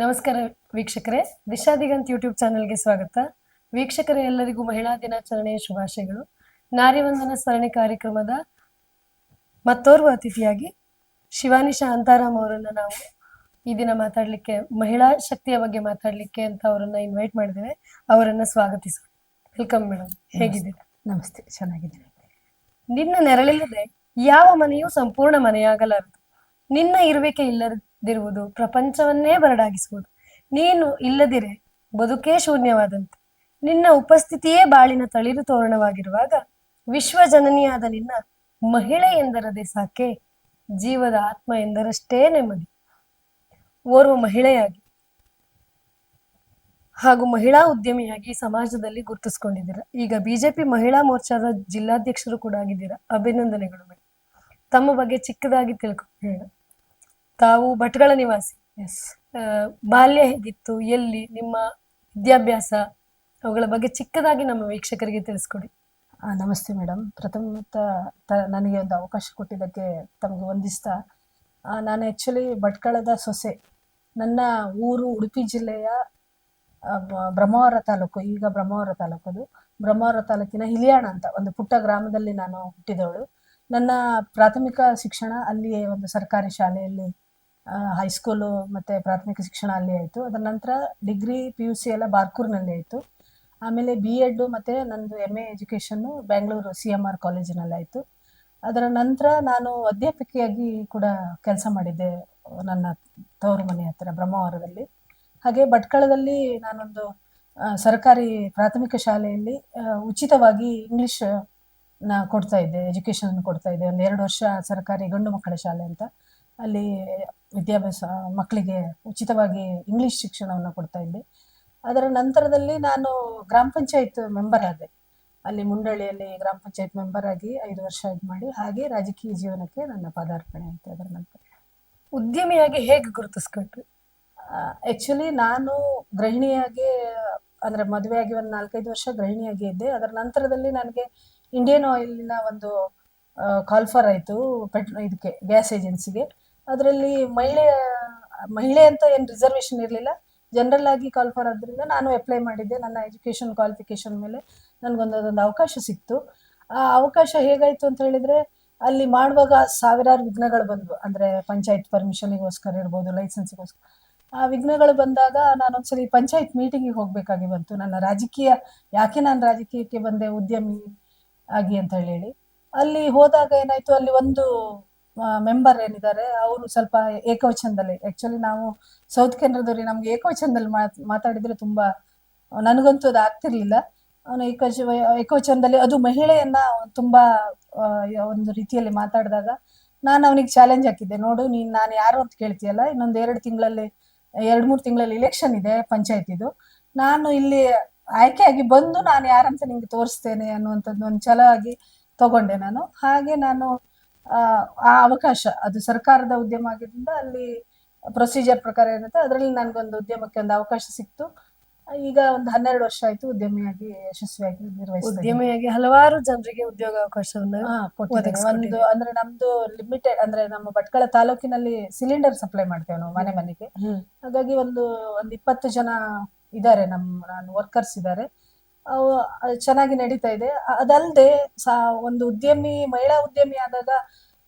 ನಮಸ್ಕಾರ ವೀಕ್ಷಕರೇ. ದಿಶಾ ದಿಗಂತ್ ಯೂಟ್ಯೂಬ್ ಚಾನೆಲ್ಗೆ ಸ್ವಾಗತ. ವೀಕ್ಷಕರೇ ಎಲ್ಲರಿಗೂ ಮಹಿಳಾ ದಿನಾಚರಣೆಯ ಶುಭಾಶಯಗಳು. ನಾರಿವಂದನ ಸರಣಿ ಕಾರ್ಯಕ್ರಮದ ಮತ್ತೋರ್ವ ಅತಿಥಿಯಾಗಿ ಶಿವಾನಿಶಾ ಅಂತಾರಾಮ್ ಅವರನ್ನ ನಾವು ಈ ದಿನ ಮಾತಾಡ್ಲಿಕ್ಕೆ ಮಹಿಳಾ ಶಕ್ತಿಯ ಬಗ್ಗೆ ಮಾತಾಡ್ಲಿಕ್ಕೆ ಅಂತ ಅವರನ್ನ ಇನ್ವೈಟ್ ಮಾಡಿದ್ದೇವೆ. ಅವರನ್ನ ಸ್ವಾಗತಿಸೋಣ ವೆಲ್ಕಮ್ ಮೇಡಮ್ ಹೇಗಿದ್ದೀರಾ? ನಮಸ್ತೆ. ಚೆನ್ನಾಗಿದ್ದೀನಿ. ನಿನ್ನ ನೆರಳಿಲ್ಲದೆ ಯಾವ ಮನೆಯೂ ಸಂಪೂರ್ಣ ಮನೆಯಾಗಲಾರದು. ನಿನ್ನ ಇರುವಿಕೆ ಇಲ್ಲದಿರುವುದು ಪ್ರಪಂಚವನ್ನೇ ಬರಡಾಗಿಸುವುದು. ನೀನು ಇಲ್ಲದಿರೆ ಬದುಕೇ ಶೂನ್ಯವಾದಂತೆ. ನಿನ್ನ ಉಪಸ್ಥಿತಿಯೇ ಬಾಳಿನ ತಳಿರು ತೋರಣವಾಗಿರುವಾಗ ವಿಶ್ವ ಜನನಿಯಾದ ನಿನ್ನ ಮಹಿಳೆ ಎಂದರದೆ ಸಾಕೆ, ಜೀವದ ಆತ್ಮ ಎಂದರಷ್ಟೇ ನೆಮ್ಮದಿ. ಓರ್ವ ಮಹಿಳೆಯಾಗಿ ಹಾಗೂ ಮಹಿಳಾ ಉದ್ಯಮಿಯಾಗಿ ಸಮಾಜದಲ್ಲಿ ಗುರುತಿಸಿಕೊಂಡಿದ್ದೀರ. ಈಗ ಬಿಜೆಪಿ ಮಹಿಳಾ ಮೋರ್ಚಾದ ಜಿಲ್ಲಾಧ್ಯಕ್ಷರು ಕೂಡ ಆಗಿದ್ದೀರಾ. ಅಭಿನಂದನೆಗಳು ತಮ್ಮ ಬಗ್ಗೆ ಚಿಕ್ಕದಾಗಿ ತಿಳ್ಕೊಳ್ಳೋಣ ತಾವು ಭಟ್ಗಳ ನಿವಾಸಿ. ಎಸ್ ಬಾಲ್ಯ ಹೇಗಿತ್ತು? ಎಲ್ಲಿ? ನಿಮ್ಮ ವಿದ್ಯಾಭ್ಯಾಸ, ಅವುಗಳ ಬಗ್ಗೆ ಚಿಕ್ಕದಾಗಿ ನಮ್ಮ ವೀಕ್ಷಕರಿಗೆ ತಿಳಿಸ್ಕೊಡಿ. ನಮಸ್ತೆ ಮೇಡಮ್ ಪ್ರಥಮ ನನಗೆ ಒಂದು ಅವಕಾಶ ಕೊಟ್ಟಿದ್ದಕ್ಕೆ ತಮಗೆ ವಂದಿಸ್ತಾ ನಾನು ಆ್ಯಕ್ಚುಲಿ ಭಟ್ಕಳದ ಸೊಸೆ. ನನ್ನ ಊರು ಉಡುಪಿ ಜಿಲ್ಲೆಯ ಬ್ರಹ್ಮಾವರ ತಾಲೂಕು, ಈಗ ಬ್ರಹ್ಮಾವರ ತಾಲೂಕದು ಬ್ರಹ್ಮಾವರ ತಾಲೂಕಿನ ಹಿಲಿಯಾಣ ಅಂತ ಒಂದು ಪುಟ್ಟ ಗ್ರಾಮದಲ್ಲಿ ನಾನು ಹುಟ್ಟಿದವಳು. ನನ್ನ ಪ್ರಾಥಮಿಕ ಶಿಕ್ಷಣ ಅಲ್ಲಿಯೇ ಒಂದು ಸರ್ಕಾರಿ ಶಾಲೆಯಲ್ಲಿ ಹೈಸ್ಕೂಲು ಮತ್ತು ಪ್ರಾಥಮಿಕ ಶಿಕ್ಷಣ ಅಲ್ಲಿ ಆಯಿತು. ಅದರ ನಂತರ ಡಿಗ್ರಿ ಪಿ ಯು ಸಿ ಎಲ್ಲ ಬಾರ್ಕೂರ್ನಲ್ಲಿ ಆಯಿತು. ಆಮೇಲೆ ಬಿ ಎಡ್ಡು ಮತ್ತು ನಂದು M A education Bengaluru C M R ಕಾಲೇಜಿನಲ್ಲಿ ಆಯಿತು. ಅದರ ನಂತರ ನಾನು ಅಧ್ಯಾಪಕಿಯಾಗಿ ಕೂಡ ಕೆಲಸ ಮಾಡಿದ್ದೆ ನನ್ನ ತವರು ಮನೆ ಹತ್ತಿರ ಬ್ರಹ್ಮಾವರದಲ್ಲಿ. ಹಾಗೆ ಭಟ್ಕಳದಲ್ಲಿ ನಾನೊಂದು ಸರ್ಕಾರಿ ಪ್ರಾಥಮಿಕ ಶಾಲೆಯಲ್ಲಿ ಉಚಿತವಾಗಿ ಇಂಗ್ಲಿಷ್ನ ಕೊಡ್ತಾ ಇದ್ದೆ ಎಜುಕೇಷನ್ ಕೊಡ್ತಾ ಇದ್ದೆ. ಒಂದು ಎರಡು ವರ್ಷ ಸರ್ಕಾರಿ ಗಂಡು ಮಕ್ಕಳ ಶಾಲೆ ಅಂತ. ಅಲ್ಲಿ ವಿದ್ಯಾಭ್ಯಾಸ ಮಕ್ಕಳಿಗೆ ಉಚಿತವಾಗಿ ಇಂಗ್ಲಿಷ್ ಶಿಕ್ಷಣವನ್ನು ಕೊಡ್ತಾ ಇದ್ದೆ. ಅದರ ನಂತರದಲ್ಲಿ ನಾನು ಗ್ರಾಮ ಪಂಚಾಯತ್ ಮೆಂಬರ್ ಆದೆ. ಅಲ್ಲಿ ಮುಂಡಳ್ಳಿಯಲ್ಲಿ ಗ್ರಾಮ ಪಂಚಾಯತ್ ಮೆಂಬರ್ ಆಗಿ ಐದು ವರ್ಷ ಇದು ಮಾಡಿ ಹಾಗೆ ರಾಜಕೀಯ ಜೀವನಕ್ಕೆ ನನ್ನ ಪದಾರ್ಪಣೆ ಆಯಿತು ಅದರ ನಂತರ. ಉದ್ಯಮಿಯಾಗಿ ಹೇಗೆ ಗುರುತಿಸ್ಕೊಂಡ್ರಿ? ಆ್ಯಕ್ಚುಲಿ ನಾನು ಗೃಹಿಣಿಯಾಗಿ ಅಂದರೆ ಮದುವೆಯಾಗಿ ಒಂದು ನಾಲ್ಕೈದು ವರ್ಷ ಗೃಹಿಣಿಯಾಗಿ ಇದ್ದೆ. ಅದರ ನಂತರದಲ್ಲಿ ನನಗೆ ಇಂಡಿಯನ್ ಆಯಿಲ್ನ ಒಂದು ಕಾಲ್ಫರ್ ಆಯಿತು ಪೆಟ್ರೋ ಇದಕ್ಕೆ ಗ್ಯಾಸ್ ಏಜೆನ್ಸಿಗೆ ಅದರಲ್ಲಿ ಮಹಿಳೆ ಮಹಿಳೆ ಅಂತ ಏನು ರಿಸರ್ವೇಶನ್ ಇರಲಿಲ್ಲ. ಜನರಲ್ ಆಗಿ ಕಾಲ್ಫರ್ ಆದ್ರಿಂದ ನಾನು ಅಪ್ಲೈ ಮಾಡಿದ್ದೆ. ನನ್ನ ಎಜುಕೇಷನ್ ಕ್ವಾಲಿಫಿಕೇಶನ್ ಮೇಲೆ ನನಗೊಂದು ಅದೊಂದು ಅವಕಾಶ ಸಿಕ್ತು. ಆ ಅವಕಾಶ ಹೇಗಾಯಿತು ಅಂತ ಹೇಳಿದ್ರೆ, ಅಲ್ಲಿ ಮಾಡುವಾಗ ಸಾವಿರಾರು ವಿಘ್ನಗಳು ಬಂದವು. ಅಂದರೆ ಪಂಚಾಯತ್ ಪರ್ಮಿಷನಿಗೋಸ್ಕರ ಇರ್ಬೋದು ಲೈಸೆನ್ಸ್ಗೋಸ್ಕರ ಆ ವಿಘ್ನಗಳು ಬಂದಾಗ ನಾನೊಂದ್ಸಲಿ ಪಂಚಾಯತ್ ಮೀಟಿಂಗಿಗೆ ಹೋಗಬೇಕಾಗಿ ಬಂತು. ನನ್ನ ರಾಜಕೀಯ, ಯಾಕೆ ನಾನು ರಾಜಕೀಯಕ್ಕೆ ಬಂದೆ, ಉದ್ಯಮಿ ಆಗಿ ಅಂತ ಹೇಳಿ. ಅಲ್ಲಿ ಹೋದಾಗ ಏನಾಯ್ತು, ಅಲ್ಲಿ ಒಂದು ಮೆಂಬರ್ ಏನಿದ್ದಾರೆ, ಅವರು ಸ್ವಲ್ಪ ಏಕವಚನದಲ್ಲಿ. ಆಕ್ಚುಲಿ ನಾವು ಸೌತ್ ಕೇಂದ್ರದವ್ರಿಗೆ ನಮ್ಗೆ ಏಕವಚನದಲ್ಲಿ ಮಾತ್, ಮಾತಾಡಿದ್ರೆ ತುಂಬಾ, ನನಗಂತೂ ಅದು ಆಗ್ತಿರ್ಲಿಲ್ಲ. ಅವನು ಏಕವಚ, ಏಕವಚನದಲ್ಲಿ ಅದು ಮಹಿಳೆಯನ್ನ ತುಂಬಾ ಒಂದು ರೀತಿಯಲ್ಲಿ ಮಾತಾಡಿದಾಗ ನಾನು ಅವನಿಗೆ ಚಾಲೆಂಜ್ ಹಾಕಿದ್ದೆ. ನೋಡು, ನೀನ್, ನಾನು ಯಾರು ಅಂತ ಕೇಳ್ತೀಯಲ್ಲ, ಇನ್ನೊಂದ್ ಎರಡು ತಿಂಗಳಲ್ಲಿ, ಎರಡ್ ಮೂರು ತಿಂಗಳಲ್ಲಿ ಇಲೆಕ್ಷನ್ ಇದೆ ಪಂಚಾಯತಿದು. ನಾನು ಇಲ್ಲಿ ಆಯ್ಕೆಯಾಗಿ ಬಂದು ನಾನು ಯಾರಂತ ನಿಂಗೆ ತೋರಿಸ್ತೇನೆ ಅನ್ನುವಂಥದ್ದು ಒಂದು ಛಲವಾಗಿ ತಗೊಂಡೆ ನಾನು. ಹಾಗೆ ನಾನು ಆ, ಅವಕಾಶ ಅದು ಸರ್ಕಾರದ ಉದ್ಯಮ ಆಗಿದ್ದರಿಂದ ಅಲ್ಲಿ ಪ್ರೊಸೀಜರ್ ಪ್ರಕಾರ ಏನಿರುತ್ತೆ ಅದರಲ್ಲಿ ನನಗೊಂದು ಉದ್ಯಮಕ್ಕೆ ಒಂದು ಅವಕಾಶ ಸಿಕ್ತು. ಈಗ ಒಂದು ಹನ್ನೆರಡು ವರ್ಷ ಆಯ್ತು ಉದ್ಯಮಿಯಾಗಿ ಯಶಸ್ವಿಯಾಗಿ ನಿರ್ವಹಿಸ್ತಾ ಇದ್ದೀನಿ. ಉದ್ಯಮಿಯಾಗಿ ಹಲವಾರು ಜನರಿಗೆ ಉದ್ಯೋಗ ಅವಕಾಶವನ್ನು ಹಾ. ಒಂದು ಅಂದ್ರೆ ನಮ್ದು ಲಿಮಿಟೆಡ್ ಅಂದ್ರೆ ನಮ್ಮ ಭಟ್ಕಳ ತಾಲೂಕಿನಲ್ಲಿ ಸಿಲಿಂಡರ್ ಸಪ್ಲೈ ಮಾಡ್ತೇವೆ ನಾವು ಮನೆ ಮನೆಗೆ. ಹಾಗಾಗಿ ಒಂದು ಒಂದು ಇಪ್ಪತ್ತು ಜನ ಇದ್ದಾರೆ ನಮ್ಮ ನಾನು ವರ್ಕರ್ಸ್ ಇದ್ದಾರೆ. ಅದು ಚೆನ್ನಾಗಿ ನಡೀತಾ ಇದೆ. ಅದಲ್ಲದೆ ಸಾ, ಒಂದು ಉದ್ಯಮಿ, ಮಹಿಳಾ ಉದ್ಯಮಿ ಆದಾಗ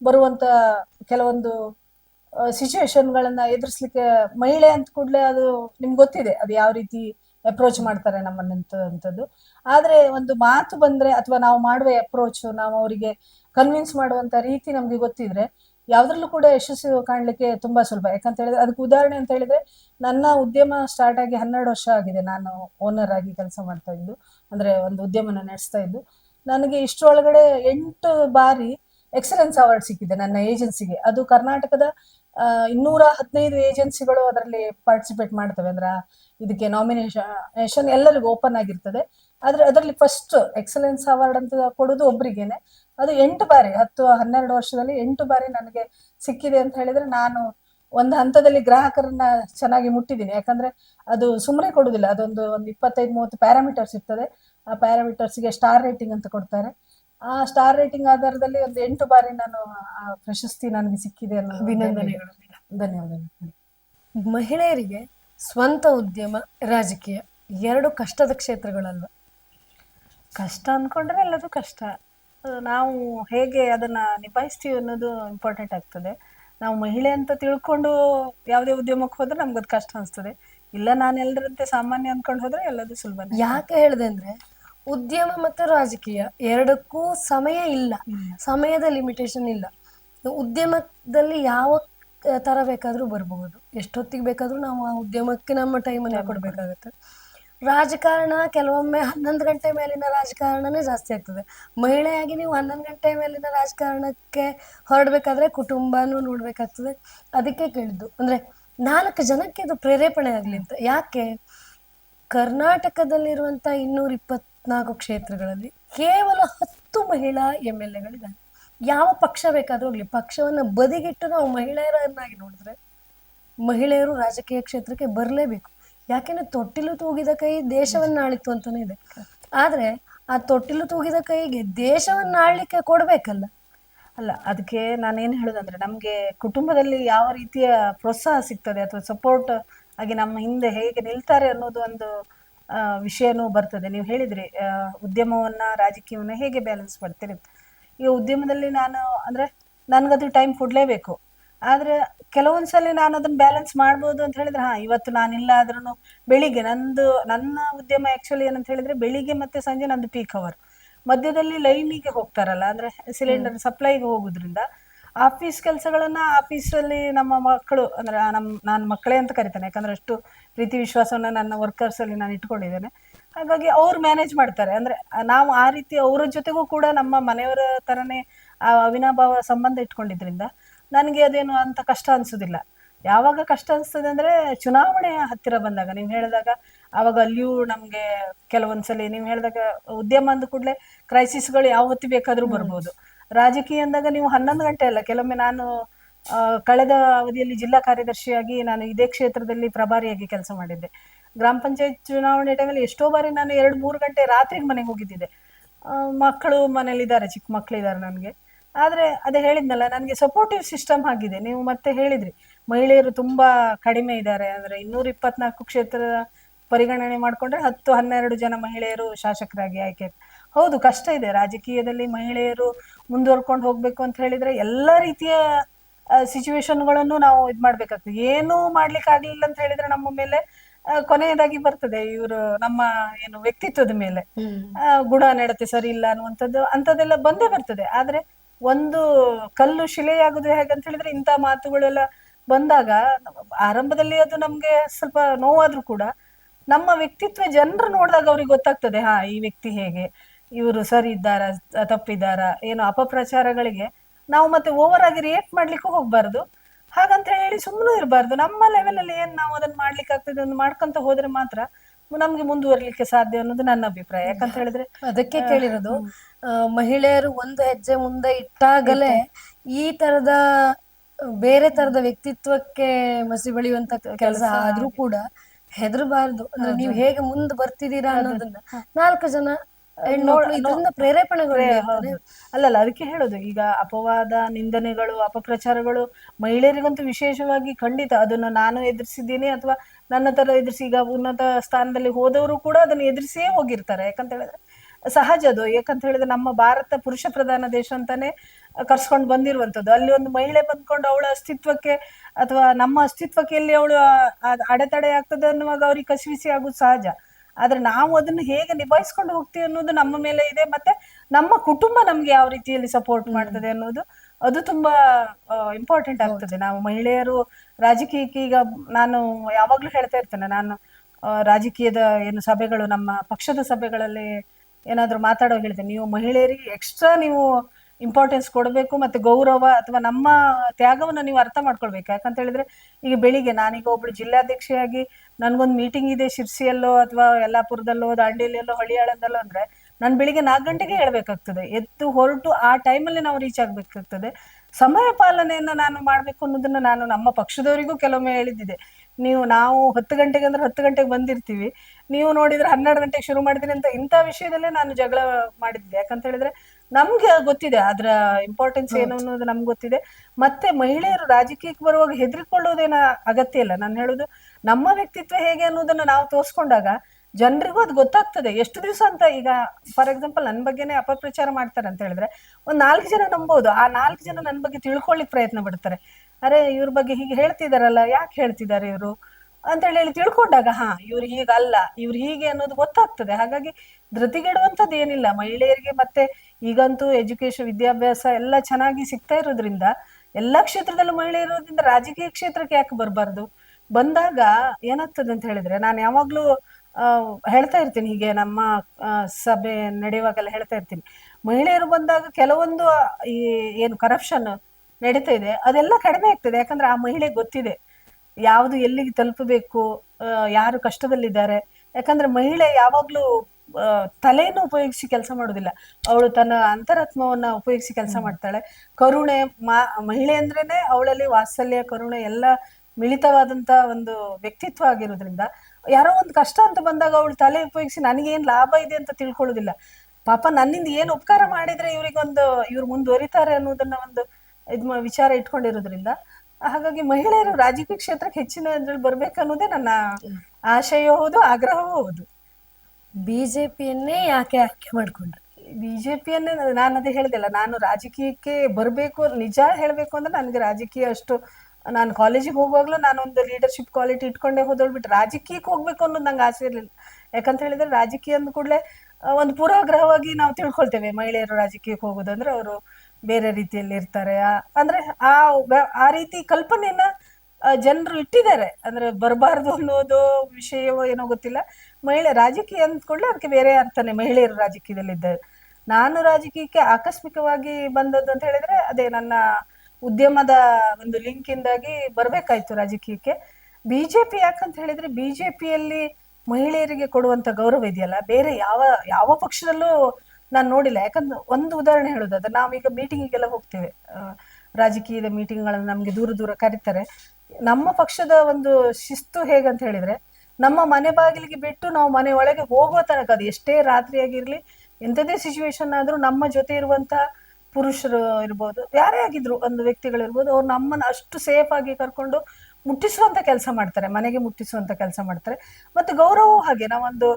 ಬರುವಂತ ಕೆಲವೊಂದು ಸಿಚುವೇಶನ್ಗಳನ್ನ ಎದುರಿಸ್ಲಿಕ್ಕೆ ಮಹಿಳೆ ಅಂತ ಕೂಡಲೇ ಅದು ನಿಮ್ಗೆ ಗೊತ್ತಿದೆ. ಅದು ಯಾವ ರೀತಿ ಅಪ್ರೋಚ್ ಮಾಡ್ತಾರೆ ನಮ್ಮನ್ನಂತದ್ದು ಆದ್ರೆ ಒಂದು ಮಾತು ಬಂದ್ರೆ ಅಥವಾ ನಾವು ಮಾಡುವ ಅಪ್ರೋಚ್, ನಾವು ಅವರಿಗೆ ಕನ್ವಿನ್ಸ್ ಮಾಡುವಂತ ರೀತಿ ನಮ್ಗೆ ಗೊತ್ತಿದ್ರೆ ಯಾವ್ದ್ರಲ್ಲೂ ಕೂಡ ಯಶಸ್ಸು ಕಾಣ್ಲಿಕ್ಕೆ ತುಂಬಾ ಸುಲಭ. ಯಾಕಂತ ಹೇಳಿದ್ರೆ ಅದಕ್ಕೆ ಉದಾಹರಣೆ ಅಂತ ಹೇಳಿದ್ರೆ ನನ್ನ ಉದ್ಯಮ ಸ್ಟಾರ್ಟ್ ಆಗಿ ಹನ್ನೆರಡು ವರ್ಷ ಆಗಿದೆ. ನಾನು ಓನರ್ ಆಗಿ ಕೆಲಸ ಮಾಡ್ತಾ ಇದ್ದು, ಅಂದ್ರೆ ಒಂದು ಉದ್ಯಮನ ನಡೆಸ್ತಾ ಇದ್ದು. ನನಗೆ ಇಷ್ಟರೊಳಗಡೆ ಎಂಟು ಬಾರಿ ಎಕ್ಸಲೆನ್ಸ್ ಅವಾರ್ಡ್ ಸಿಕ್ಕಿದೆ ನನ್ನ ಏಜೆನ್ಸಿಗೆ ಅದು ಕರ್ನಾಟಕದ ಇನ್ನೂರ ಹದಿನೈದು ಏಜೆನ್ಸಿಗಳು ಅದರಲ್ಲಿ ಪಾರ್ಟಿಸಿಪೇಟ್ ಮಾಡ್ತವೆ. ಅಂದ್ರೆ ಇದಕ್ಕೆ ನಾಮಿನೇಷನ್ ಎಲ್ಲರಿಗೂ ಓಪನ್ ಆಗಿರ್ತದೆ. ಆದ್ರೆ ಅದರಲ್ಲಿ ಫಸ್ಟ್ ಎಕ್ಸಲೆನ್ಸ್ ಅವಾರ್ಡ್ ಅಂತ ಕೊಡೋದು ಒಬ್ರಿಗೇನೆ. ಅದು ಎಂಟು ಬಾರಿ ಹತ್ತು ಹನ್ನೆರಡು ವರ್ಷದಲ್ಲಿ ಎಂಟು ಬಾರಿ ನನಗೆ ಸಿಕ್ಕಿದೆ ಅಂತ ಹೇಳಿದ್ರೆ ನಾನು ಒಂದು ಹಂತದಲ್ಲಿ ಗ್ರಾಹಕರನ್ನ ಚೆನ್ನಾಗಿ ಮುಟ್ಟಿದ್ದೀನಿ. ಯಾಕಂದ್ರೆ ಅದು ಸುಮ್ಮನೆ ಕೊಡುದಿಲ್ಲ. ಅದೊಂದು ಒಂದು ಇಪ್ಪತ್ತೈದು ಮೂವತ್ತು ಪ್ಯಾರಾಮೀಟರ್ಸ್ ಇರ್ತದೆ. ಆ ಪ್ಯಾರಾಮೀಟರ್ಸ್ಗೆ ಸ್ಟಾರ್ ರೇಟಿಂಗ್ ಅಂತ ಕೊಡ್ತಾರೆ. ಆ ಸ್ಟಾರ್ ರೇಟಿಂಗ್ ಆಧಾರದಲ್ಲಿ ಒಂದು ಎಂಟು ಬಾರಿ ನಾನು ಆ ಪ್ರಶಸ್ತಿ ನನಗೆ ಸಿಕ್ಕಿದೆ ಅನ್ನೋ ಅಭಿನಂದನೆಗಳು ಧನ್ಯವಾದಗಳು. ಮಹಿಳೆಯರಿಗೆ ಸ್ವಂತ ಉದ್ಯಮ ರಾಜಕೀಯ ಎರಡು ಕಷ್ಟದ ಕ್ಷೇತ್ರಗಳಲ್ವ? ಕಷ್ಟ ಅನ್ಕೊಂಡ್ರೆ ಎಲ್ಲದು ಕಷ್ಟ. ನಾವು ಹೇಗೆ ಅದನ್ನ ನಿಭಾಯಿಸ್ತೀವಿ ಅನ್ನೋದು ಇಂಪಾರ್ಟೆಂಟ್ ಆಗ್ತದೆ. ನಾವು ಮಹಿಳೆ ಅಂತ ತಿಳ್ಕೊಂಡು ಯಾವುದೇ ಉದ್ಯಮಕ್ಕೆ ಹೋದ್ರೆ ನಮ್ಗೆ ಅದು ಕಷ್ಟ ಅನಿಸ್ತದೆ. ಇಲ್ಲ ನಾನು ಎಲ್ಲರಂತೆ ಸಾಮಾನ್ಯ ಅನ್ಕೊಂಡು ಹೋದ್ರೆ ಎಲ್ಲದೂ ಸುಲಭ ಯಾಕೆ ಹೇಳಿದೆ ಅಂದ್ರೆ ಉದ್ಯಮ ಮತ್ತು ರಾಜಕೀಯ ಎರಡಕ್ಕೂ ಸಮಯ ಇಲ್ಲ. ಸಮಯದ ಲಿಮಿಟೇಷನ್ ಇಲ್ಲ. ಉದ್ಯಮದಲ್ಲಿ ಯಾವ ತರ ಬೇಕಾದ್ರೂ ಬರಬಹುದು. ಎಷ್ಟೊತ್ತಿಗೆ ಬೇಕಾದ್ರೂ ನಾವು ಆ ಉದ್ಯಮಕ್ಕೆ ನಮ್ಮ ಟೈಮನ್ನು ಕೊಡ್ಬೇಕಾಗತ್ತೆ ರಾಜಕಾರಣ ಕೆಲವೊಮ್ಮೆ ಹನ್ನೊಂದು ಗಂಟೆ ಮೇಲಿನ ರಾಜಕಾರಣನೇ ಜಾಸ್ತಿ ಆಗ್ತದೆ. ಮಹಿಳೆಯಾಗಿ ನೀವು ಹನ್ನೊಂದು ಗಂಟೆ ಮೇಲಿನ ರಾಜಕಾರಣಕ್ಕೆ ಹೊರಡಬೇಕಾದ್ರೆ ಕುಟುಂಬನೂ ನೋಡಬೇಕಾಗ್ತದೆ. ಅದಕ್ಕೆ ಕೇಳಿದ್ದು, ಅಂದ್ರೆ ನಾಲ್ಕು ಜನಕ್ಕೆ ಇದು ಪ್ರೇರೇಪಣೆ ಆಗಲಿ ಅಂತ. ಯಾಕೆ? ಕರ್ನಾಟಕದಲ್ಲಿರುವಂಥ ಇನ್ನೂರ ಇಪ್ಪತ್ನಾಲ್ಕು ಕ್ಷೇತ್ರಗಳಲ್ಲಿ ಕೇವಲ ಹತ್ತು ಮಹಿಳಾ ಎಂ ಎಲ್ ಎಗಳಿದ್ದಾರೆ ಯಾವ ಪಕ್ಷ ಬೇಕಾದ್ರೂ ಹೋಗ್ಲಿ ಪಕ್ಷವನ್ನ ಬದಿಗಿಟ್ಟು ನಾವು ಮಹಿಳೆಯರನ್ನಾಗಿ ನೋಡಿದ್ರೆ ಮಹಿಳೆಯರು ರಾಜಕೀಯ ಕ್ಷೇತ್ರಕ್ಕೆ ಬರಲೇಬೇಕು. ಯಾಕೆಂದ್ರೆ ತೊಟ್ಟಿಲು ತೂಗಿದ ಕೈ ದೇಶವನ್ನ ಆಳಿತು ಅಂತಾನೆ ಇದೆ. ಆದ್ರೆ ಆ ತೊಟ್ಟಿಲು ತೂಗಿದ ಕೈಗೆ ದೇಶವನ್ನ ಆಳ್ಲಿಕ್ಕೆ ಕೊಡ್ಬೇಕಲ್ಲ. ಅಲ್ಲ, ಅದಕ್ಕೆ ನಾನೇನು ಹೇಳೋದಂದ್ರೆ ನಮಗೆ ಕುಟುಂಬದಲ್ಲಿ ಯಾವ ರೀತಿಯ ಪ್ರೋತ್ಸಾಹ ಸಿಗ್ತದೆ ಅಥವಾ ಸಪೋರ್ಟ್ ಆಗಿ ನಮ್ಮ ಹಿಂದೆ ಹೇಗೆ ನಿಲ್ತಾರೆ ಅನ್ನೋದು ಒಂದು ವಿಷಯನೂ ಬರ್ತದೆ. ನೀವು ಹೇಳಿದ್ರಿ ಉದ್ಯಮವನ್ನ, ರಾಜಕೀಯವನ್ನ ಹೇಗೆ ಬ್ಯಾಲೆನ್ಸ್ ಮಾಡ್ತೀರಿ. ಈಗ ಉದ್ಯಮದಲ್ಲಿ ನಾನು ಅಂದ್ರೆ ನನಗದು ಟೈಮ್ ಕೊಡ್ಲೇಬೇಕು. ಆದ್ರೆ ಕೆಲವೊಂದ್ಸಲಿ ನಾನು ಅದನ್ನ ಬ್ಯಾಲೆನ್ಸ್ ಮಾಡ್ಬೋದು ಅಂತ ಹೇಳಿದ್ರೆ ಹಾ ಇವತ್ತು ನಾನಿಲ್ಲ ಆದ್ರೂ ಬೆಳಿಗ್ಗೆ ನಂದು ನನ್ನ ಉದ್ಯಮ ಆಕ್ಚುಲಿ ಏನಂತ ಹೇಳಿದ್ರೆ ಬೆಳಿಗ್ಗೆ ಮತ್ತೆ ಸಂಜೆ ನಂದು ಪೀಕ್ ಅವರ್ ಮಧ್ಯದಲ್ಲಿ ಲೈನಿಗೆ ಹೋಗ್ತಾರಲ್ಲ ಅಂದ್ರೆ ಸಿಲಿಂಡರ್ ಸಪ್ಲೈಗೆ ಹೋಗೋದ್ರಿಂದ ಆಫೀಸ್ ಕೆಲಸಗಳನ್ನ ಆಫೀಸಲ್ಲಿ ನಮ್ಮ ಮಕ್ಕಳು ಅಂದ್ರೆ ನಮ್ ನಾನು ಮಕ್ಕಳೇ ಅಂತ ಕರಿತೇನೆ ಯಾಕಂದ್ರೆ ಅಷ್ಟು ಪ್ರೀತಿ ವಿಶ್ವಾಸವನ್ನ ನನ್ನ ವರ್ಕರ್ಸ್ ಅಲ್ಲಿ ನಾನು ಇಟ್ಕೊಂಡಿದ್ದೇನೆ. ಹಾಗಾಗಿ ಅವ್ರು ಮ್ಯಾನೇಜ್ ಮಾಡ್ತಾರೆ ಅಂದ್ರೆ ನಾವು ಆ ರೀತಿ ಅವರ ಜೊತೆಗೂ ಕೂಡ ನಮ್ಮ ಮನೆಯವರ ತರನೇ ಆ ಅವಿನಾಭಾವ ಸಂಬಂಧ ಇಟ್ಕೊಂಡಿದ್ರಿಂದ ನನಗೆ ಅದೇನು ಅಂತ ಕಷ್ಟ ಅನಿಸೋದಿಲ್ಲ. ಯಾವಾಗ ಕಷ್ಟ ಅನಿಸ್ತದೆ ಅಂದರೆ ಚುನಾವಣೆ ಹತ್ತಿರ ಬಂದಾಗ. ನೀವು ಹೇಳಿದಾಗ ಅವಾಗ ಅಲ್ಲಿಯೂ ನಮಗೆ ಕೆಲವೊಂದ್ಸಲಿ ನೀವು ಹೇಳಿದಾಗ ಉದ್ಯಮ ಅಂದ ಕೂಡಲೇ ಕ್ರೈಸಿಸ್ಗಳು ಯಾವ ಹೊತ್ತಿ ಬೇಕಾದ್ರೂ ಬರ್ಬೋದು. ರಾಜಕೀಯ ಅಂದಾಗ ನೀವು ಹನ್ನೊಂದು ಗಂಟೆ ಅಲ್ಲ ಕೆಲವೊಮ್ಮೆ ನಾನು ಕಳೆದ ಅವಧಿಯಲ್ಲಿ ಜಿಲ್ಲಾ ಕಾರ್ಯದರ್ಶಿಯಾಗಿ ನಾನು ಇದೇ ಕ್ಷೇತ್ರದಲ್ಲಿ ಪ್ರಭಾರಿಯಾಗಿ ಕೆಲಸ ಮಾಡಿದ್ದೆ. ಗ್ರಾಮ ಪಂಚಾಯತ್ ಚುನಾವಣೆ ಟೈಮಲ್ಲಿ ಎಷ್ಟೋ ಬಾರಿ ನಾನು ಎರಡು ಮೂರು ಗಂಟೆ ರಾತ್ರಿಗೆ ಮನೆಗೆ ಹೋಗಿದ್ದಿದ್ದೆ. ಆ, ಮಕ್ಕಳು ಮನೇಲಿದ್ದಾರೆ ಚಿಕ್ಕ ಮಕ್ಕಳಿದ್ದಾರೆ ನನಗೆ. ಆದ್ರೆ ಅದೇ ಹೇಳಿದ್ನಲ್ಲ ನನಗೆ ಸಪೋರ್ಟಿವ್ ಸಿಸ್ಟಮ್ ಆಗಿದೆ. ನೀವು ಮತ್ತೆ ಹೇಳಿದ್ರಿ ಮಹಿಳೆಯರು ತುಂಬಾ ಕಡಿಮೆ ಇದ್ದಾರೆ. ಅಂದ್ರೆ ಇನ್ನೂರ ಇಪ್ಪತ್ನಾಲ್ಕು ಕ್ಷೇತ್ರದ ಪರಿಗಣನೆ ಮಾಡ್ಕೊಂಡ್ರೆ ಹತ್ತು ಹನ್ನೆರಡು ಜನ ಮಹಿಳೆಯರು ಶಾಸಕರಾಗಿ ಆಯ್ಕೆ ಹೌದು ಕಷ್ಟ ಇದೆ. ರಾಜಕೀಯದಲ್ಲಿ ಮಹಿಳೆಯರು ಮುಂದುವರ್ಕೊಂಡು ಹೋಗ್ಬೇಕು ಅಂತ ಹೇಳಿದ್ರೆ ಎಲ್ಲಾ ರೀತಿಯ ಸಿಚುವೇಶನ್ಗಳನ್ನು ನಾವು ಇದ್ ಮಾಡ್ಬೇಕಾಗ್ತದೆ. ಏನೂ ಮಾಡ್ಲಿಕ್ಕೆ ಆಗ್ಲಿಲ್ಲ ಅಂತ ಹೇಳಿದ್ರೆ ನಮ್ಮ ಮೇಲೆ ಕೊನೆಯದಾಗಿ ಬರ್ತದೆ ಇವರು ನಮ್ಮ ಏನು ವ್ಯಕ್ತಿತ್ವದ ಮೇಲೆ. ಆ, ಗುಣ ನಡತೆ ಸರಿ ಇಲ್ಲ ಅನ್ನುವಂಥದ್ದು ಅಂಥದ್ದೆಲ್ಲ ಬಂದೇ ಬರ್ತದೆ. ಆದ್ರೆ ಒಂದು ಕಲ್ಲು ಶಿಲೆಯಾಗುದು ಹೇಗೆ ಅಂತ ಹೇಳಿದ್ರೆ ಇಂಥ ಮಾತುಗಳೆಲ್ಲ ಬಂದಾಗ ಆರಂಭದಲ್ಲಿ ಅದು ನಮ್ಗೆ ಸ್ವಲ್ಪ ನೋವಾದ್ರೂ ಕೂಡ ನಮ್ಮ ವ್ಯಕ್ತಿತ್ವ ಜನರು ನೋಡಿದಾಗ ಅವ್ರಿಗೆ ಗೊತ್ತಾಗ್ತದೆ, ಹಾ, ಈ ವ್ಯಕ್ತಿ ಹೇಗೆ, ಇವರು ಸರಿ ಇದ್ದಾರಾ ತಪ್ಪಿದ್ದಾರಾ, ಏನು ಅಪಪ್ರಚಾರಗಳಿಗೆ ನಾವು ಮತ್ತೆ ಓವರ್ ಆಗಿ ರಿಯಾಕ್ಟ್ ಮಾಡ್ಲಿಕ್ಕೂ ಹೋಗ್ಬಾರ್ದು. ಹಾಗಂತ ಹೇಳಿ ಸುಮ್ಮನೆ ಇರಬಾರ್ದು. ನಮ್ಮ ಲೆವೆಲ್ ಅಲ್ಲಿ ಏನ್ ನಾವು ಅದನ್ನ ಮಾಡ್ಲಿಕ್ಕೆ ಆಗ್ತದೆ ಒಂದು ಮಾಡ್ಕೊಂತ ಹೋದ್ರೆ ಮಾತ್ರ ನಮ್ಗೆ ಮುಂದುವರಿಲಿಕ್ಕೆ ಸಾಧ್ಯ ಅನ್ನೋದು ನನ್ನ ಅಭಿಪ್ರಾಯ. ಯಾಕಂತ ಹೇಳಿದ್ರೆ ಅದಕ್ಕೆ ಕೇಳಿರೋದು ಮಹಿಳೆಯರು ಒಂದು ಹೆಜ್ಜೆ ಮುಂದೆ ಇಟ್ಟಾಗಲೇ ಈ ತರದ ಬೇರೆ ತರದ ವ್ಯಕ್ತಿತ್ವಕ್ಕೆ ಮಸಿ ಬೆಳೆಯುವಂತ ಕೆಲಸ ಆದ್ರೂ ಕೂಡ ಹೆದರಬಾರ್ದು. ಅಂದ್ರೆ ನೀವು ಹೇಗೆ ಮುಂದೆ ಬರ್ತಿದ್ದೀರಾ ಅನ್ನೋದನ್ನ ನಾಲ್ಕು ಜನ ಹೆಣ್ಮಕ್ಳು ಇದರಿಂದ ಅಲ್ಲಲ್ಲ ಅದಕ್ಕೆ ಹೇಳೋದು ಈಗ ಅಪವಾದ ನಿಂದನೆಗಳು ಅಪಪ್ರಚಾರಗಳು ಮಹಿಳೆಯರಿಗಂತೂ ವಿಶೇಷವಾಗಿ ಖಂಡಿತ ಅದನ್ನ ನಾನು ಎದುರಿಸಿದ್ದೀನಿ ಅಥವಾ ನನ್ನ ತರ ಎದುರಿಸಿ ಈಗ ಉನ್ನತ ಸ್ಥಾನದಲ್ಲಿ ಹೋದವರು ಕೂಡ ಅದನ್ನ ಎದುರಿಸಿಯೇ ಹೋಗಿರ್ತಾರೆ. ಯಾಕಂತ ಹೇಳಿದ್ರೆ ಸಹಜ ಅದು. ಯಾಕಂತ ಹೇಳಿದ್ರೆ ನಮ್ಮ ಭಾರತ ಪುರುಷ ಪ್ರಧಾನ ದೇಶ ಅಂತಾನೆ ಕರ್ಸ್ಕೊಂಡು ಬಂದಿರುವಂತದ್ದು ಅಲ್ಲಿ ಒಂದು ಮಹಿಳೆ ಬಂದ್ಕೊಂಡು ಅವಳ ಅಸ್ತಿತ್ವಕ್ಕೆ ಅಥವಾ ನಮ್ಮ ಅಸ್ತಿತ್ವಕ್ಕೆ ಎಲ್ಲಿ ಅವಳು ಅಡೆತಡೆ ಆಗ್ತದೆ ಅನ್ನುವಾಗ ಅವ್ರಿಗೆ ಕಸಿವಿಸಿ ಆಗುದು ಸಹಜ. ಆದ್ರೆ ನಾವು ಅದನ್ನ ಹೇಗೆ ನಿಭಾಯಿಸ್ಕೊಂಡು ಹೋಗ್ತೀವಿ ಅನ್ನೋದು ನಮ್ಮ ಮೇಲೆ ಇದೆ, ಮತ್ತೆ ನಮ್ಮ ಕುಟುಂಬ ನಮ್ಗೆ ಯಾವ ರೀತಿಯಲ್ಲಿ ಸಪೋರ್ಟ್ ಮಾಡ್ತದೆ ಅನ್ನೋದು ಅದು ತುಂಬಾ ಇಂಪಾರ್ಟೆಂಟ್ ಆಗ್ತದೆ. ನಾವು ಮಹಿಳೆಯರು ರಾಜಕೀಯಕ್ಕೆ ಈಗ ನಾನು ಯಾವಾಗ್ಲೂ ಹೇಳ್ತಾ ಇರ್ತೇನೆ, ನಾನು ರಾಜಕೀಯದ ಏನು ಸಭೆಗಳು ನಮ್ಮ ಪಕ್ಷದ ಸಭೆಗಳಲ್ಲಿ ಏನಾದ್ರೂ ಮಾತಾಡೋ ಹೇಳ್ತೇನೆ. ನೀವು ಮಹಿಳೆಯರಿಗೆ ಎಕ್ಸ್ಟ್ರಾ ನೀವು ಇಂಪಾರ್ಟೆನ್ಸ್ ಕೊಡಬೇಕು ಮತ್ತೆ ಗೌರವ ಅಥವಾ ನಮ್ಮ ತ್ಯಾಗವನ್ನು ನೀವು ಅರ್ಥ ಮಾಡ್ಕೊಳ್ಬೇಕು. ಯಾಕಂತ ಹೇಳಿದ್ರೆ ಈಗ ಬೆಳಿಗ್ಗೆ ನಾನೀಗ ಒಬ್ಳು ಜಿಲ್ಲಾಧ್ಯಕ್ಷೆಯಾಗಿ ನನ್ಗೊಂದು ಮೀಟಿಂಗ್ ಇದೆ ಶಿರ್ಸಿಯಲ್ಲೋ ಅಥವಾ ಯಲ್ಲಾಪುರದಲ್ಲೋ ದಾಂಡೇಲಿಯಲ್ಲೋ ಹಳಿಯಾಳದಲ್ಲೋ ಅಂದ್ರೆ ನಾನು ಬೆಳಿಗ್ಗೆ ನಾಲ್ಕು ಗಂಟೆಗೆ ಹೇಳ್ಬೇಕಾಗ್ತದೆ. ಎದ್ದು ಹೊರಟು ಆ ಟೈಮಲ್ಲಿ ನಾವು ರೀಚ್ ಆಗ್ಬೇಕಾಗ್ತದೆ. ಸಮಯ ಪಾಲನೆಯನ್ನು ನಾನು ಮಾಡ್ಬೇಕು ಅನ್ನೋದನ್ನ ನಾನು ನಮ್ಮ ಪಕ್ಷದವರಿಗೂ ಕೆಲವೊಮ್ಮೆ ಹೇಳಿದ್ದಿದೆ. ನೀವು ನಾವು ಹತ್ತು ಗಂಟೆಗೆ ಅಂದ್ರೆ ಹತ್ತು ಗಂಟೆಗೆ ಬಂದಿರ್ತೀವಿ. ನೀವು ನೋಡಿದ್ರೆ ಹನ್ನೆರಡು ಗಂಟೆಗೆ ಶುರು ಮಾಡಿದ್ರಿ ಅಂತ ಇಂಥ ವಿಷಯದಲ್ಲೇ ನಾನು ಜಗಳ ಮಾಡಿದ್ದೆ. ಯಾಕಂತ ಹೇಳಿದ್ರೆ ನಮ್ಗೆ ಗೊತ್ತಿದೆ ಅದ್ರ ಇಂಪಾರ್ಟೆನ್ಸ್ ಏನು ಅನ್ನೋದು ನಮ್ಗೆ ಗೊತ್ತಿದೆ. ಮತ್ತೆ ಮಹಿಳೆಯರು ರಾಜಕೀಯಕ್ಕೆ ಬರುವಾಗ ಹೆದರಿಕೊಳ್ಳೋದೇನ ಅಗತ್ಯ ಇಲ್ಲ. ನಾನು ಹೇಳುದು ನಮ್ಮ ವ್ಯಕ್ತಿತ್ವ ಹೇಗೆ ಅನ್ನೋದನ್ನ ನಾವು ತೋರಿಸ್ಕೊಂಡಾಗ ಜನರಿಗೂ ಅದು ಗೊತ್ತಾಗ್ತದೆ. ಎಷ್ಟು ದಿವಸ ಅಂತ ಈಗ ಫಾರ್ ಎಕ್ಸಾಂಪಲ್ ನನ್ನ ಬಗ್ಗೆನೇ ಅಪಪ್ರಚಾರ ಮಾಡ್ತಾರೆ ಅಂತ ಹೇಳಿದ್ರೆ ಒಂದ್ ನಾಲ್ಕು ಜನ ನಂಬೋದು. ಆ ನಾಲ್ಕು ಜನ ನನ್ನ ಬಗ್ಗೆ ತಿಳ್ಕೊಳ್ಳಿಕ್ ಪ್ರಯತ್ನ ಪಡ್ತಾರೆ. ಅರೆ ಇವ್ರ ಬಗ್ಗೆ ಹೀಗೆ ಹೇಳ್ತಿದಾರಲ್ಲ, ಯಾಕೆ ಹೇಳ್ತಿದ್ದಾರೆ ಇವರು? ಅಂತ ಹೇಳಿ ತಿಳ್ಕೊಂಡಾಗ ಹಾ, ಇವ್ರು ಹೀಗಲ್ಲ ಇವ್ರು ಹೀಗೆ ಅನ್ನೋದು ಗೊತ್ತಾಗ್ತದೆ. ಹಾಗಾಗಿ ಧೃತಿಗೆಡುವಂಥದ್ದು ಏನಿಲ್ಲ. ಮಹಿಳೆಯರಿಗೆ ಮತ್ತೆ ಈಗಂತೂ ಎಜುಕೇಶನ್ ವಿದ್ಯಾಭ್ಯಾಸ ಎಲ್ಲ ಚೆನ್ನಾಗಿ ಸಿಗ್ತಾ ಇರೋದ್ರಿಂದ ಎಲ್ಲಾ ಕ್ಷೇತ್ರದಲ್ಲೂ ಮಹಿಳೆ ಇರೋದ್ರಿಂದ ರಾಜಕೀಯ ಕ್ಷೇತ್ರಕ್ಕೆ ಯಾಕೆ ಬರಬಾರ್ದು? ಬಂದಾಗ ಏನಾಗ್ತದೆ ಅಂತ ಹೇಳಿದ್ರೆ ನಾನು ಯಾವಾಗ್ಲೂ ಹೇಳ್ತಾ ಇರ್ತೀನಿ ಹೀಗೆ ನಮ್ಮ ಸಭೆ ನಡೆಯುವಾಗೆಲ್ಲ ಹೇಳ್ತಾ ಇರ್ತೀನಿ. ಮಹಿಳೆಯರು ಬಂದಾಗ ಕೆಲವೊಂದು ಈ ಏನು ಕರಪ್ಷನ್ ನಡೀತಾ ಇದೆ ಅದೆಲ್ಲ ಕಡಿಮೆ ಆಗ್ತದೆ. ಯಾಕಂದ್ರೆ ಆ ಮಹಿಳೆ ಗೊತ್ತಿದೆ ಯಾವುದು ಎಲ್ಲಿಗೆ ತಲುಪಬೇಕು ಯಾರು ಕಷ್ಟದಲ್ಲಿದ್ದಾರೆ. ಯಾಕಂದ್ರೆ ಮಹಿಳೆ ಯಾವಾಗ್ಲೂ ತಲೆಯನ್ನು ಉಪಯೋಗಿಸಿ ಕೆಲಸ ಮಾಡೋದಿಲ್ಲ ಅವಳು ತನ್ನ ಅಂತರಾತ್ಮವನ್ನ ಉಪಯೋಗಿಸಿ ಕೆಲಸ ಮಾಡ್ತಾಳೆ. ಕರುಣೆ ಮಾ ಮಹಿಳೆ ಅಂದ್ರೇನೆ ಅವಳಲ್ಲಿ ವಾತ್ಸಲ್ಯ ಕರುಣೆ ಎಲ್ಲ ಮಿಳಿತವಾದಂತ ಒಂದು ವ್ಯಕ್ತಿತ್ವ ಆಗಿರೋದ್ರಿಂದ ಯಾರೋ ಒಂದು ಕಷ್ಟ ಅಂತ ಬಂದಾಗ ಅವಳು ತಲೆ ಉಪಯೋಗಿಸಿ ನನಗೇನು ಲಾಭ ಇದೆ ಅಂತ ತಿಳ್ಕೊಳ್ಳೋದಿಲ್ಲ. ಪಾಪ ನನ್ನಿಂದ ಏನು ಉಪಕಾರ ಮಾಡಿದ್ರೆ ಇವ್ರಿಗೊಂದು ಇವ್ರು ಮುಂದುವರಿತಾರೆ ಅನ್ನೋದನ್ನ ಒಂದು ಇದ್ ವಿಚಾರ ಇಟ್ಕೊಂಡಿರೋದ್ರಿಂದ ಹಾಗಾಗಿ ಮಹಿಳೆಯರು ರಾಜಕೀಯ ಕ್ಷೇತ್ರಕ್ಕೆ ಹೆಚ್ಚಿನ ಬರ್ಬೇಕನ್ನೋದೇ ನನ್ನ ಆಶಯವೂ ಹೌದು ಆಗ್ರಹವೂ ಹೌದು. ಬಿಜೆಪಿಯನ್ನೇ ಯಾಕೆ ಆಯ್ಕೆ ಮಾಡ್ಕೊಂಡ್ರು? ಬಿಜೆಪಿಯನ್ನೇ ನಾನು ಅದೇ ಹೇಳ್ದಲ್ಲ ನಾನು ರಾಜಕೀಯಕ್ಕೆ ಬರಬೇಕು ನಿಜ ಹೇಳಬೇಕು ಅಂದ್ರೆ ನನಗೆ ರಾಜಕೀಯ ಅಷ್ಟು ನಾನು ಕಾಲೇಜಿಗೆ ಹೋಗುವಾಗ್ಲೂ ನಾನೊಂದು ಲೀಡರ್ಶಿಪ್ ಕ್ವಾಲಿಟಿ ಇಟ್ಕೊಂಡೇ ಹೋದಳು ಬಿಟ್ಟು ರಾಜಕೀಯಕ್ಕೆ ಹೋಗ್ಬೇಕು ಅನ್ನೋದು ನಂಗೆ ಆಸೆ ಇರಲಿಲ್ಲ. ಯಾಕಂತ ಹೇಳಿದ್ರೆ ರಾಜಕೀಯ ಅಂದ ಕೂಡಲೇ ಒಂದು ಪೂರ್ವಗ್ರಹವಾಗಿ ನಾವು ತಿಳ್ಕೊಳ್ತೇವೆ ಮಹಿಳೆಯರು ರಾಜಕೀಯಕ್ಕೆ ಹೋಗೋದಂದ್ರೆ ಅವರು ಬೇರೆ ರೀತಿಯಲ್ಲಿ ಇರ್ತಾರೆ. ಅಂದ್ರೆ ಆ ಆ ರೀತಿ ಕಲ್ಪನೆಯನ್ನ ಜನರು ಇಟ್ಟಿದ್ದಾರೆ. ಅಂದ್ರೆ ಬರಬಾರ್ದು ಅನ್ನೋದು ವಿಷಯವೋ ಏನೋ ಗೊತ್ತಿಲ್ಲ. ಮಹಿಳೆ ರಾಜಕೀಯ ಅಂದ್ಕೊಳ್ಳೆ ಅದಕ್ಕೆ ಬೇರೆ ಅರ್ಥನೇ ಮಹಿಳೆಯರು ರಾಜಕೀಯದಲ್ಲಿದ್ದಾರೆ. ನಾನು ರಾಜಕೀಯಕ್ಕೆ ಆಕಸ್ಮಿಕವಾಗಿ ಬಂದದ್ದು ಅಂತ ಹೇಳಿದ್ರೆ ಅದೇ ನನ್ನ ಉದ್ಯಮದ ಒಂದು ಲಿಂಕ್ ಇಂದಾಗಿ ಬರ್ಬೇಕಾಯ್ತು ರಾಜಕೀಯಕ್ಕೆ. ಬಿಜೆಪಿ ಯಾಕಂತ ಹೇಳಿದ್ರೆ ಬಿಜೆಪಿಯಲ್ಲಿ ಮಹಿಳೆಯರಿಗೆ ಕೊಡುವಂತ ಗೌರವ ಇದೆಯಲ್ಲ, ಬೇರೆ ಯಾವ ಯಾವ ಪಕ್ಷದಲ್ಲೂ ನಾನು ನೋಡಿಲ್ಲ. ಯಾಕಂದ್ರೆ ಒಂದು ಉದಾಹರಣೆ ಹೇಳುದಾದ್ರೆ ನಾವೀಗ ಮೀಟಿಂಗಿಗೆಲ್ಲ ಹೋಗ್ತೇವೆ. ರಾಜಕೀಯದ ರಾಜಕೀಯದ ಮೀಟಿಂಗ್ಗಳನ್ನು ನಮ್ಗೆ ದೂರ ದೂರ ಕರೀತಾರೆ. ನಮ್ಮ ಪಕ್ಷದ ಒಂದು ಶಿಸ್ತು ಹೇಗಂತ ಹೇಳಿದ್ರೆ, ನಮ್ಮ ಮನೆ ಬಾಗಿಲಿಗೆ ಬಿಟ್ಟು ನಾವು ಮನೆ ಒಳಗೆ ಹೋಗುವ ತನಕ ಅದು ಎಷ್ಟೇ ರಾತ್ರಿ ಆಗಿರ್ಲಿ ಎಂಥದೇ ಸಿಚುವೇಶನ್ ಆದ್ರೂ ನಮ್ಮ ಜೊತೆ ಇರುವಂತ ಪುರುಷರು ಇರ್ಬೋದು, ಯಾರೇ ಆಗಿದ್ರು ಒಂದು ವ್ಯಕ್ತಿಗಳಿರ್ಬೋದು ಅವ್ರು ನಮ್ಮನ್ನ ಅಷ್ಟು ಸೇಫ್ ಆಗಿ ಕರ್ಕೊಂಡು ಮುಟ್ಟಿಸುವಂತ ಕೆಲಸ ಮಾಡ್ತಾರೆ, ಮನೆಗೆ ಮುಟ್ಟಿಸುವಂತ ಕೆಲಸ ಮಾಡ್ತಾರೆ. ಮತ್ತೆ ಗೌರವ ಹಾಗೆ, ನಾವೊಂದು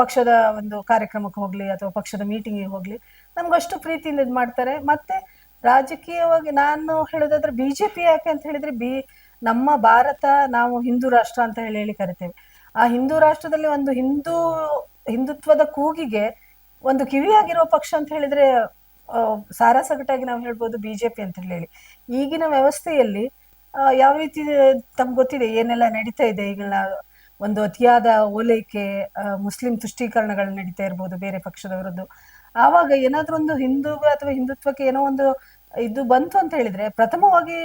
ಪಕ್ಷದ ಒಂದು ಕಾರ್ಯಕ್ರಮಕ್ಕೆ ಹೋಗ್ಲಿ ಅಥವಾ ಪಕ್ಷದ ಮೀಟಿಂಗಿಗೆ ಹೋಗ್ಲಿ ನಮ್ಗಷ್ಟು ಪ್ರೀತಿಯಿಂದ ಇದು ಮಾಡ್ತಾರೆ. ಮತ್ತೆ ರಾಜಕೀಯವಾಗಿ ನಾನು ಹೇಳೋದಾದ್ರೆ ಬಿಜೆಪಿ ಯಾಕೆ ಅಂತ ಹೇಳಿದ್ರೆ ಬಿ, ನಮ್ಮ ಭಾರತ ನಾವು ಹಿಂದೂ ರಾಷ್ಟ್ರ ಅಂತ ಹೇಳಿ ಹೇಳಿ ಕರಿತೇವೆ. ಆ ಹಿಂದೂ ರಾಷ್ಟ್ರದಲ್ಲಿ ಒಂದು ಹಿಂದೂ, ಹಿಂದುತ್ವದ ಕೂಗಿಗೆ ಒಂದು ಕಿವಿಯಾಗಿರುವ ಪಕ್ಷ ಅಂತ ಹೇಳಿದ್ರೆ ಸಾರಾಸಗಟಾಗಿ ನಾವು ಹೇಳ್ಬೋದು ಬಿಜೆಪಿ ಅಂತ ಹೇಳಿ. ಈಗಿನ ವ್ಯವಸ್ಥೆಯಲ್ಲಿ ಯಾವ ರೀತಿ ತಮ್ಗೆ ಗೊತ್ತಿದೆ, ಏನೆಲ್ಲ ನಡೀತಾ ಇದೆ? ಈಗಿನ ಒಂದು ಅತಿಯಾದ ಓಲೈಕೆ ಮುಸ್ಲಿಂ ತುಷ್ಟೀಕರಣಗಳು ನಡೀತಾ ಇರ್ಬೋದು ಬೇರೆ ಪಕ್ಷದವರದ್ದು. ಆವಾಗ ಏನಾದ್ರೂ ಒಂದು ಹಿಂದೂ ಅಥವಾ ಹಿಂದುತ್ವಕ್ಕೆ ಏನೋ ಒಂದು ಇದು ಬಂತು ಅಂತ ಹೇಳಿದ್ರೆ, ಪ್ರಥಮವಾಗಿ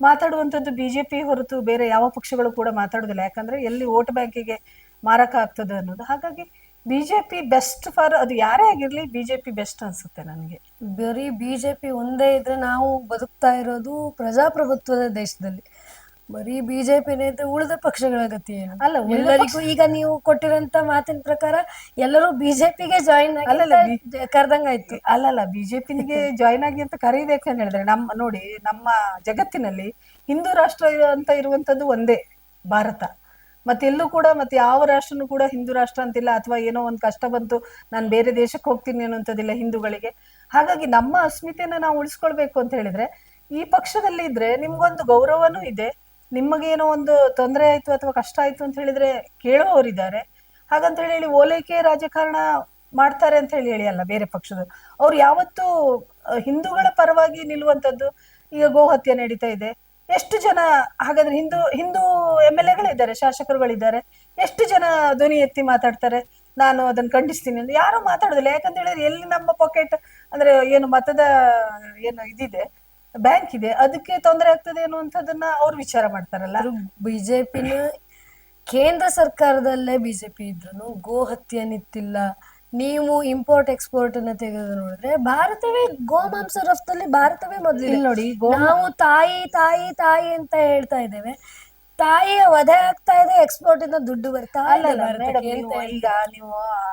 ಮಾತಾಡುವಂಥದ್ದು ಬಿಜೆಪಿ ಹೊರತು ಬೇರೆ ಯಾವ ಪಕ್ಷಗಳು ಕೂಡ ಮಾತಾಡೋದಿಲ್ಲ ಯಾಕಂದ್ರೆ ಎಲ್ಲಿ ವೋಟ್ ಬ್ಯಾಂಕಿಗೆ ಮಾರಕ ಆಗ್ತದೆ ಅನ್ನೋದು. ಹಾಗಾಗಿ ಬಿಜೆಪಿ ಬೆಸ್ಟ್ ಫಾರ್ ಅದು ಯಾರೇ ಆಗಿರ್ಲಿ ಬಿಜೆಪಿ ಬೆಸ್ಟ್ ಅನ್ಸುತ್ತೆ ನನಗೆ. ಬರೀ ಬಿಜೆಪಿ ಒಂದೇ ಇದ್ರೆ ನಾವು ಬದುಕ್ತಾ ಇರೋದು ಪ್ರಜಾಪ್ರಭುತ್ವದ ದೇಶದಲ್ಲಿ. ಬರೀ ಬಿಜೆಪಿನೇ ಇದ್ರೆ ಉಳಿದ ಪಕ್ಷಗಳ ಗತಿ ಏನು? ಅಲ್ಲ, ಎಲ್ಲರಿಗೂ ಈಗ ನೀವು ಕೊಟ್ಟಿರೋಂತ ಮಾತಿನ ಪ್ರಕಾರ ಎಲ್ಲರೂ ಬಿಜೆಪಿಗೆ ಜಾಯಿನ್ ಅಲ್ಲಲ್ಲ, ಕರ್ದಂಗಾಯ್ತು ಅಲ್ಲಲ್ಲ ಬಿಜೆಪಿನಿಗೆ ಜಾಯಿನ್ ಆಗಿ ಅಂತ ಕರೀಬೇಕು ಅಂತ ಹೇಳಿದ್ರೆ ನಮ್ಮ ನೋಡಿ ನಮ್ಮ ಜಗತ್ತಿನಲ್ಲಿ ಹಿಂದೂ ರಾಷ್ಟ್ರ ಅಂತ ಇರುವಂತದ್ದು ಒಂದೇ ಭಾರತ. ಮತ್ತೆ ಎಲ್ಲೂ ಕೂಡ ಮತ್ತೆ ಯಾವ ರಾಷ್ಟ್ರನೂ ಕೂಡ ಹಿಂದೂ ರಾಷ್ಟ್ರ ಅಂತಿಲ್ಲ ಅಥವಾ ಏನೋ ಒಂದು ಕಷ್ಟ ಬಂತು, ನಾನು ಬೇರೆ ದೇಶಕ್ಕೆ ಹೋಗ್ತೀನಿ ಅನ್ನುವಂಥದ್ದಿಲ್ಲ ಹಿಂದೂಗಳಿಗೆ. ಹಾಗಾಗಿ ನಮ್ಮ ಅಸ್ಮಿತೆನ ನಾವು ಉಳಿಸ್ಕೊಳ್ಬೇಕು ಅಂತ ಹೇಳಿದ್ರೆ, ಈ ಪಕ್ಷದಲ್ಲಿ ಇದ್ರೆ ನಿಮ್ಗೊಂದು ಗೌರವನೂ ಇದೆ ನಿಮಗೇನೋ ಒಂದು ತೊಂದರೆ ಆಯ್ತು ಅಥವಾ ಕಷ್ಟ ಆಯ್ತು ಅಂತ ಹೇಳಿದ್ರೆ ಕೇಳುವವರಿದ್ದಾರೆ ಹಾಗಂತ ಹೇಳಿ ಹೇಳಿ ಓಲೈಕೆ ರಾಜಕಾರಣ ಮಾಡ್ತಾರೆ ಅಂತ ಹೇಳಿ ಹೇಳಿ ಅಲ್ಲ ಬೇರೆ ಪಕ್ಷದ ಅವ್ರು ಯಾವತ್ತೂ ಹಿಂದೂಗಳ ಪರವಾಗಿ ನಿಲ್ಲುವಂತದ್ದು ಈಗ ಗೋಹತ್ಯೆ ನಡೀತಾ ಇದೆ. ಎಷ್ಟು ಜನ, ಹಾಗಾದ್ರೆ ಹಿಂದೂ ಹಿಂದೂ ಎಂ ಎಲ್ ಎಗಳಿದ್ದಾರೆ, ಶಾಸಕರುಗಳಿದ್ದಾರೆ, ಎಷ್ಟು ಜನ ಧ್ವನಿ ಎತ್ತಿ ಮಾತಾಡ್ತಾರೆ? ನಾನು ಅದನ್ನ ಖಂಡಿಸ್ತೀನಿ ಅಂತ. ಯಾರು ಮಾತಾಡೋದಿಲ್ಲ. ಯಾಕಂತ ಹೇಳಿದ್ರೆ ಎಲ್ಲಿ ನಮ್ಮ ಪಾಕೆಟ್ ಅಂದ್ರೆ ಏನು ಮತದ, ಏನು ಇದಿದೆ ಬ್ಯಾಂಕ್ ಇದೆ, ಅದಕ್ಕೆ ತೊಂದರೆ ಆಗ್ತದೆ ಅನ್ನುವಂಥದ್ದನ್ನ ಅವ್ರು ವಿಚಾರ ಮಾಡ್ತಾರಲ್ಲ. ಬಿಜೆಪಿನ ಕೇಂದ್ರ ಸರ್ಕಾರದಲ್ಲೇ ಬಿಜೆಪಿ ಇದ್ರು ಗೋ ಹತ್ಯೆ ನಿಂತಿಲ್ಲ. ನೀವು ಇಂಪೋರ್ಟ್ ಎಕ್ಸ್ಪೋರ್ಟ್ ಅನ್ನ ತೆಗೆದು ನೋಡಿದ್ರೆ ಭಾರತವೇ ಗೋಮಾಂಸ ರಫ್ತಲ್ಲಿ ಭಾರತವೇ ಮೊದಲಿದೆ. ಇಲ್ಲಿ ನೋಡಿ ಗೋ ನಾವು ತಾಯಿ ತಾಯಿ ತಾಯಿ ಅಂತ ಹೇಳ್ತಾ ಇದ್ದೇವೆ. ತಾಯಿಯ ವಧೆ ಆಗ್ತಾ ಇದೆ ಎಕ್ಸ್ಪೋರ್ಟ್ ಇಂದ ದುಡ್ಡು ಬರ್ತಾ ಇಲ್ಲ ಅಲ್ಲ ಭಾರತಕ್ಕೆ ಅಂತ ನೀವು ಈಗ ನೀವು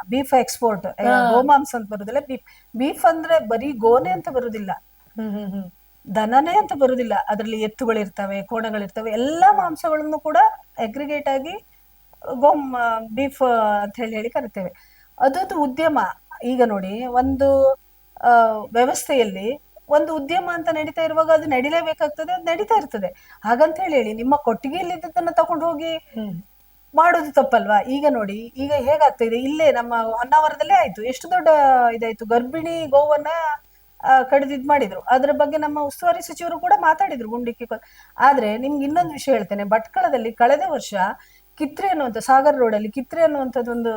ಬೀಫ್ ಎಕ್ಸ್ಪೋರ್ಟ್ ಗೋಮಾಂಸ ಅಂತ ಬರುದಿಲ್ಲ. ಬೀಫ್ ಬೀಫ್ ಅಂದ್ರೆ ಬರೀ ಗೋನೆ ಅಂತ ಬರುದಿಲ್ಲ. ಹ್ಮ್ ಹ್ಮ್ ಹ್ಮ್. ದನನೇ ಅಂತ ಬರುದಿಲ್ಲ. ಅದರಲ್ಲಿ ಎತ್ತುಗಳಿರ್ತವೆ ಕೋಣಗಳಿರ್ತವೆ ಎಲ್ಲಾ ಮಾಂಸಗಳನ್ನು ಕೂಡ ಅಗ್ರಿಗೇಟ್ ಆಗಿ ಗೋಮ್ ಬೀಫ್ ಅಂತ ಹೇಳಿ ಹೇಳಿ ಕರಿತೇವೆ. ಅದೊಂದು ಉದ್ಯಮ. ಈಗ ನೋಡಿ ಒಂದು ವ್ಯವಸ್ಥೆಯಲ್ಲಿ ಒಂದು ಉದ್ಯಮ ಅಂತ ನಡೀತಾ ಇರುವಾಗ ಅದು ನಡಿಲೇಬೇಕಾಗ್ತದೆ ಅದು ನಡೀತಾ ಇರ್ತದೆ. ಹಾಗಂತ ಹೇಳಿ ಹೇಳಿ ನಿಮ್ಮ ಕೊಟ್ಟಿಗೆಯಲ್ಲಿದ್ದದನ್ನ ತಗೊಂಡು ಹೋಗಿ ಮಾಡೋದು ತಪ್ಪಲ್ವಾ? ಈಗ ನೋಡಿ ಈಗ ಹೇಗಾಗ್ತಿದೆ ಇಲ್ಲೇ ನಮ್ಮ ಹೊನ್ನಾವರದಲ್ಲೇ ಆಯ್ತು. ಎಷ್ಟು ದೊಡ್ಡ ಇದಾಯ್ತು? ಗರ್ಭಿಣಿ ಗೋವನ್ನ ಕಡಿದಿದ್ ಕಡಿದು ಮಾಡಿದ್ರು. ಅದ್ರ ಬಗ್ಗೆ ನಮ್ಮ ಉಸ್ತುವಾರಿ ಸಚಿವರು ಕೂಡ ಮಾತಾಡಿದ್ರು ಗುಂಡಿಕ್ಕಿ ಆದ್ರೆ ನಿಮ್ಗೆ ಇನ್ನೊಂದು ವಿಷಯ ಹೇಳ್ತೇನೆ. ಭಟ್ಕಳದಲ್ಲಿ ಕಳೆದ ವರ್ಷ ಕಿತ್ರೆ ಅನ್ನುವಂಥ ಸಾಗರ್ ರೋಡಲ್ಲಿ ಅಲ್ಲಿ ಕಿತ್ರೆ ಅನ್ನುವಂಥದ್ದೊಂದು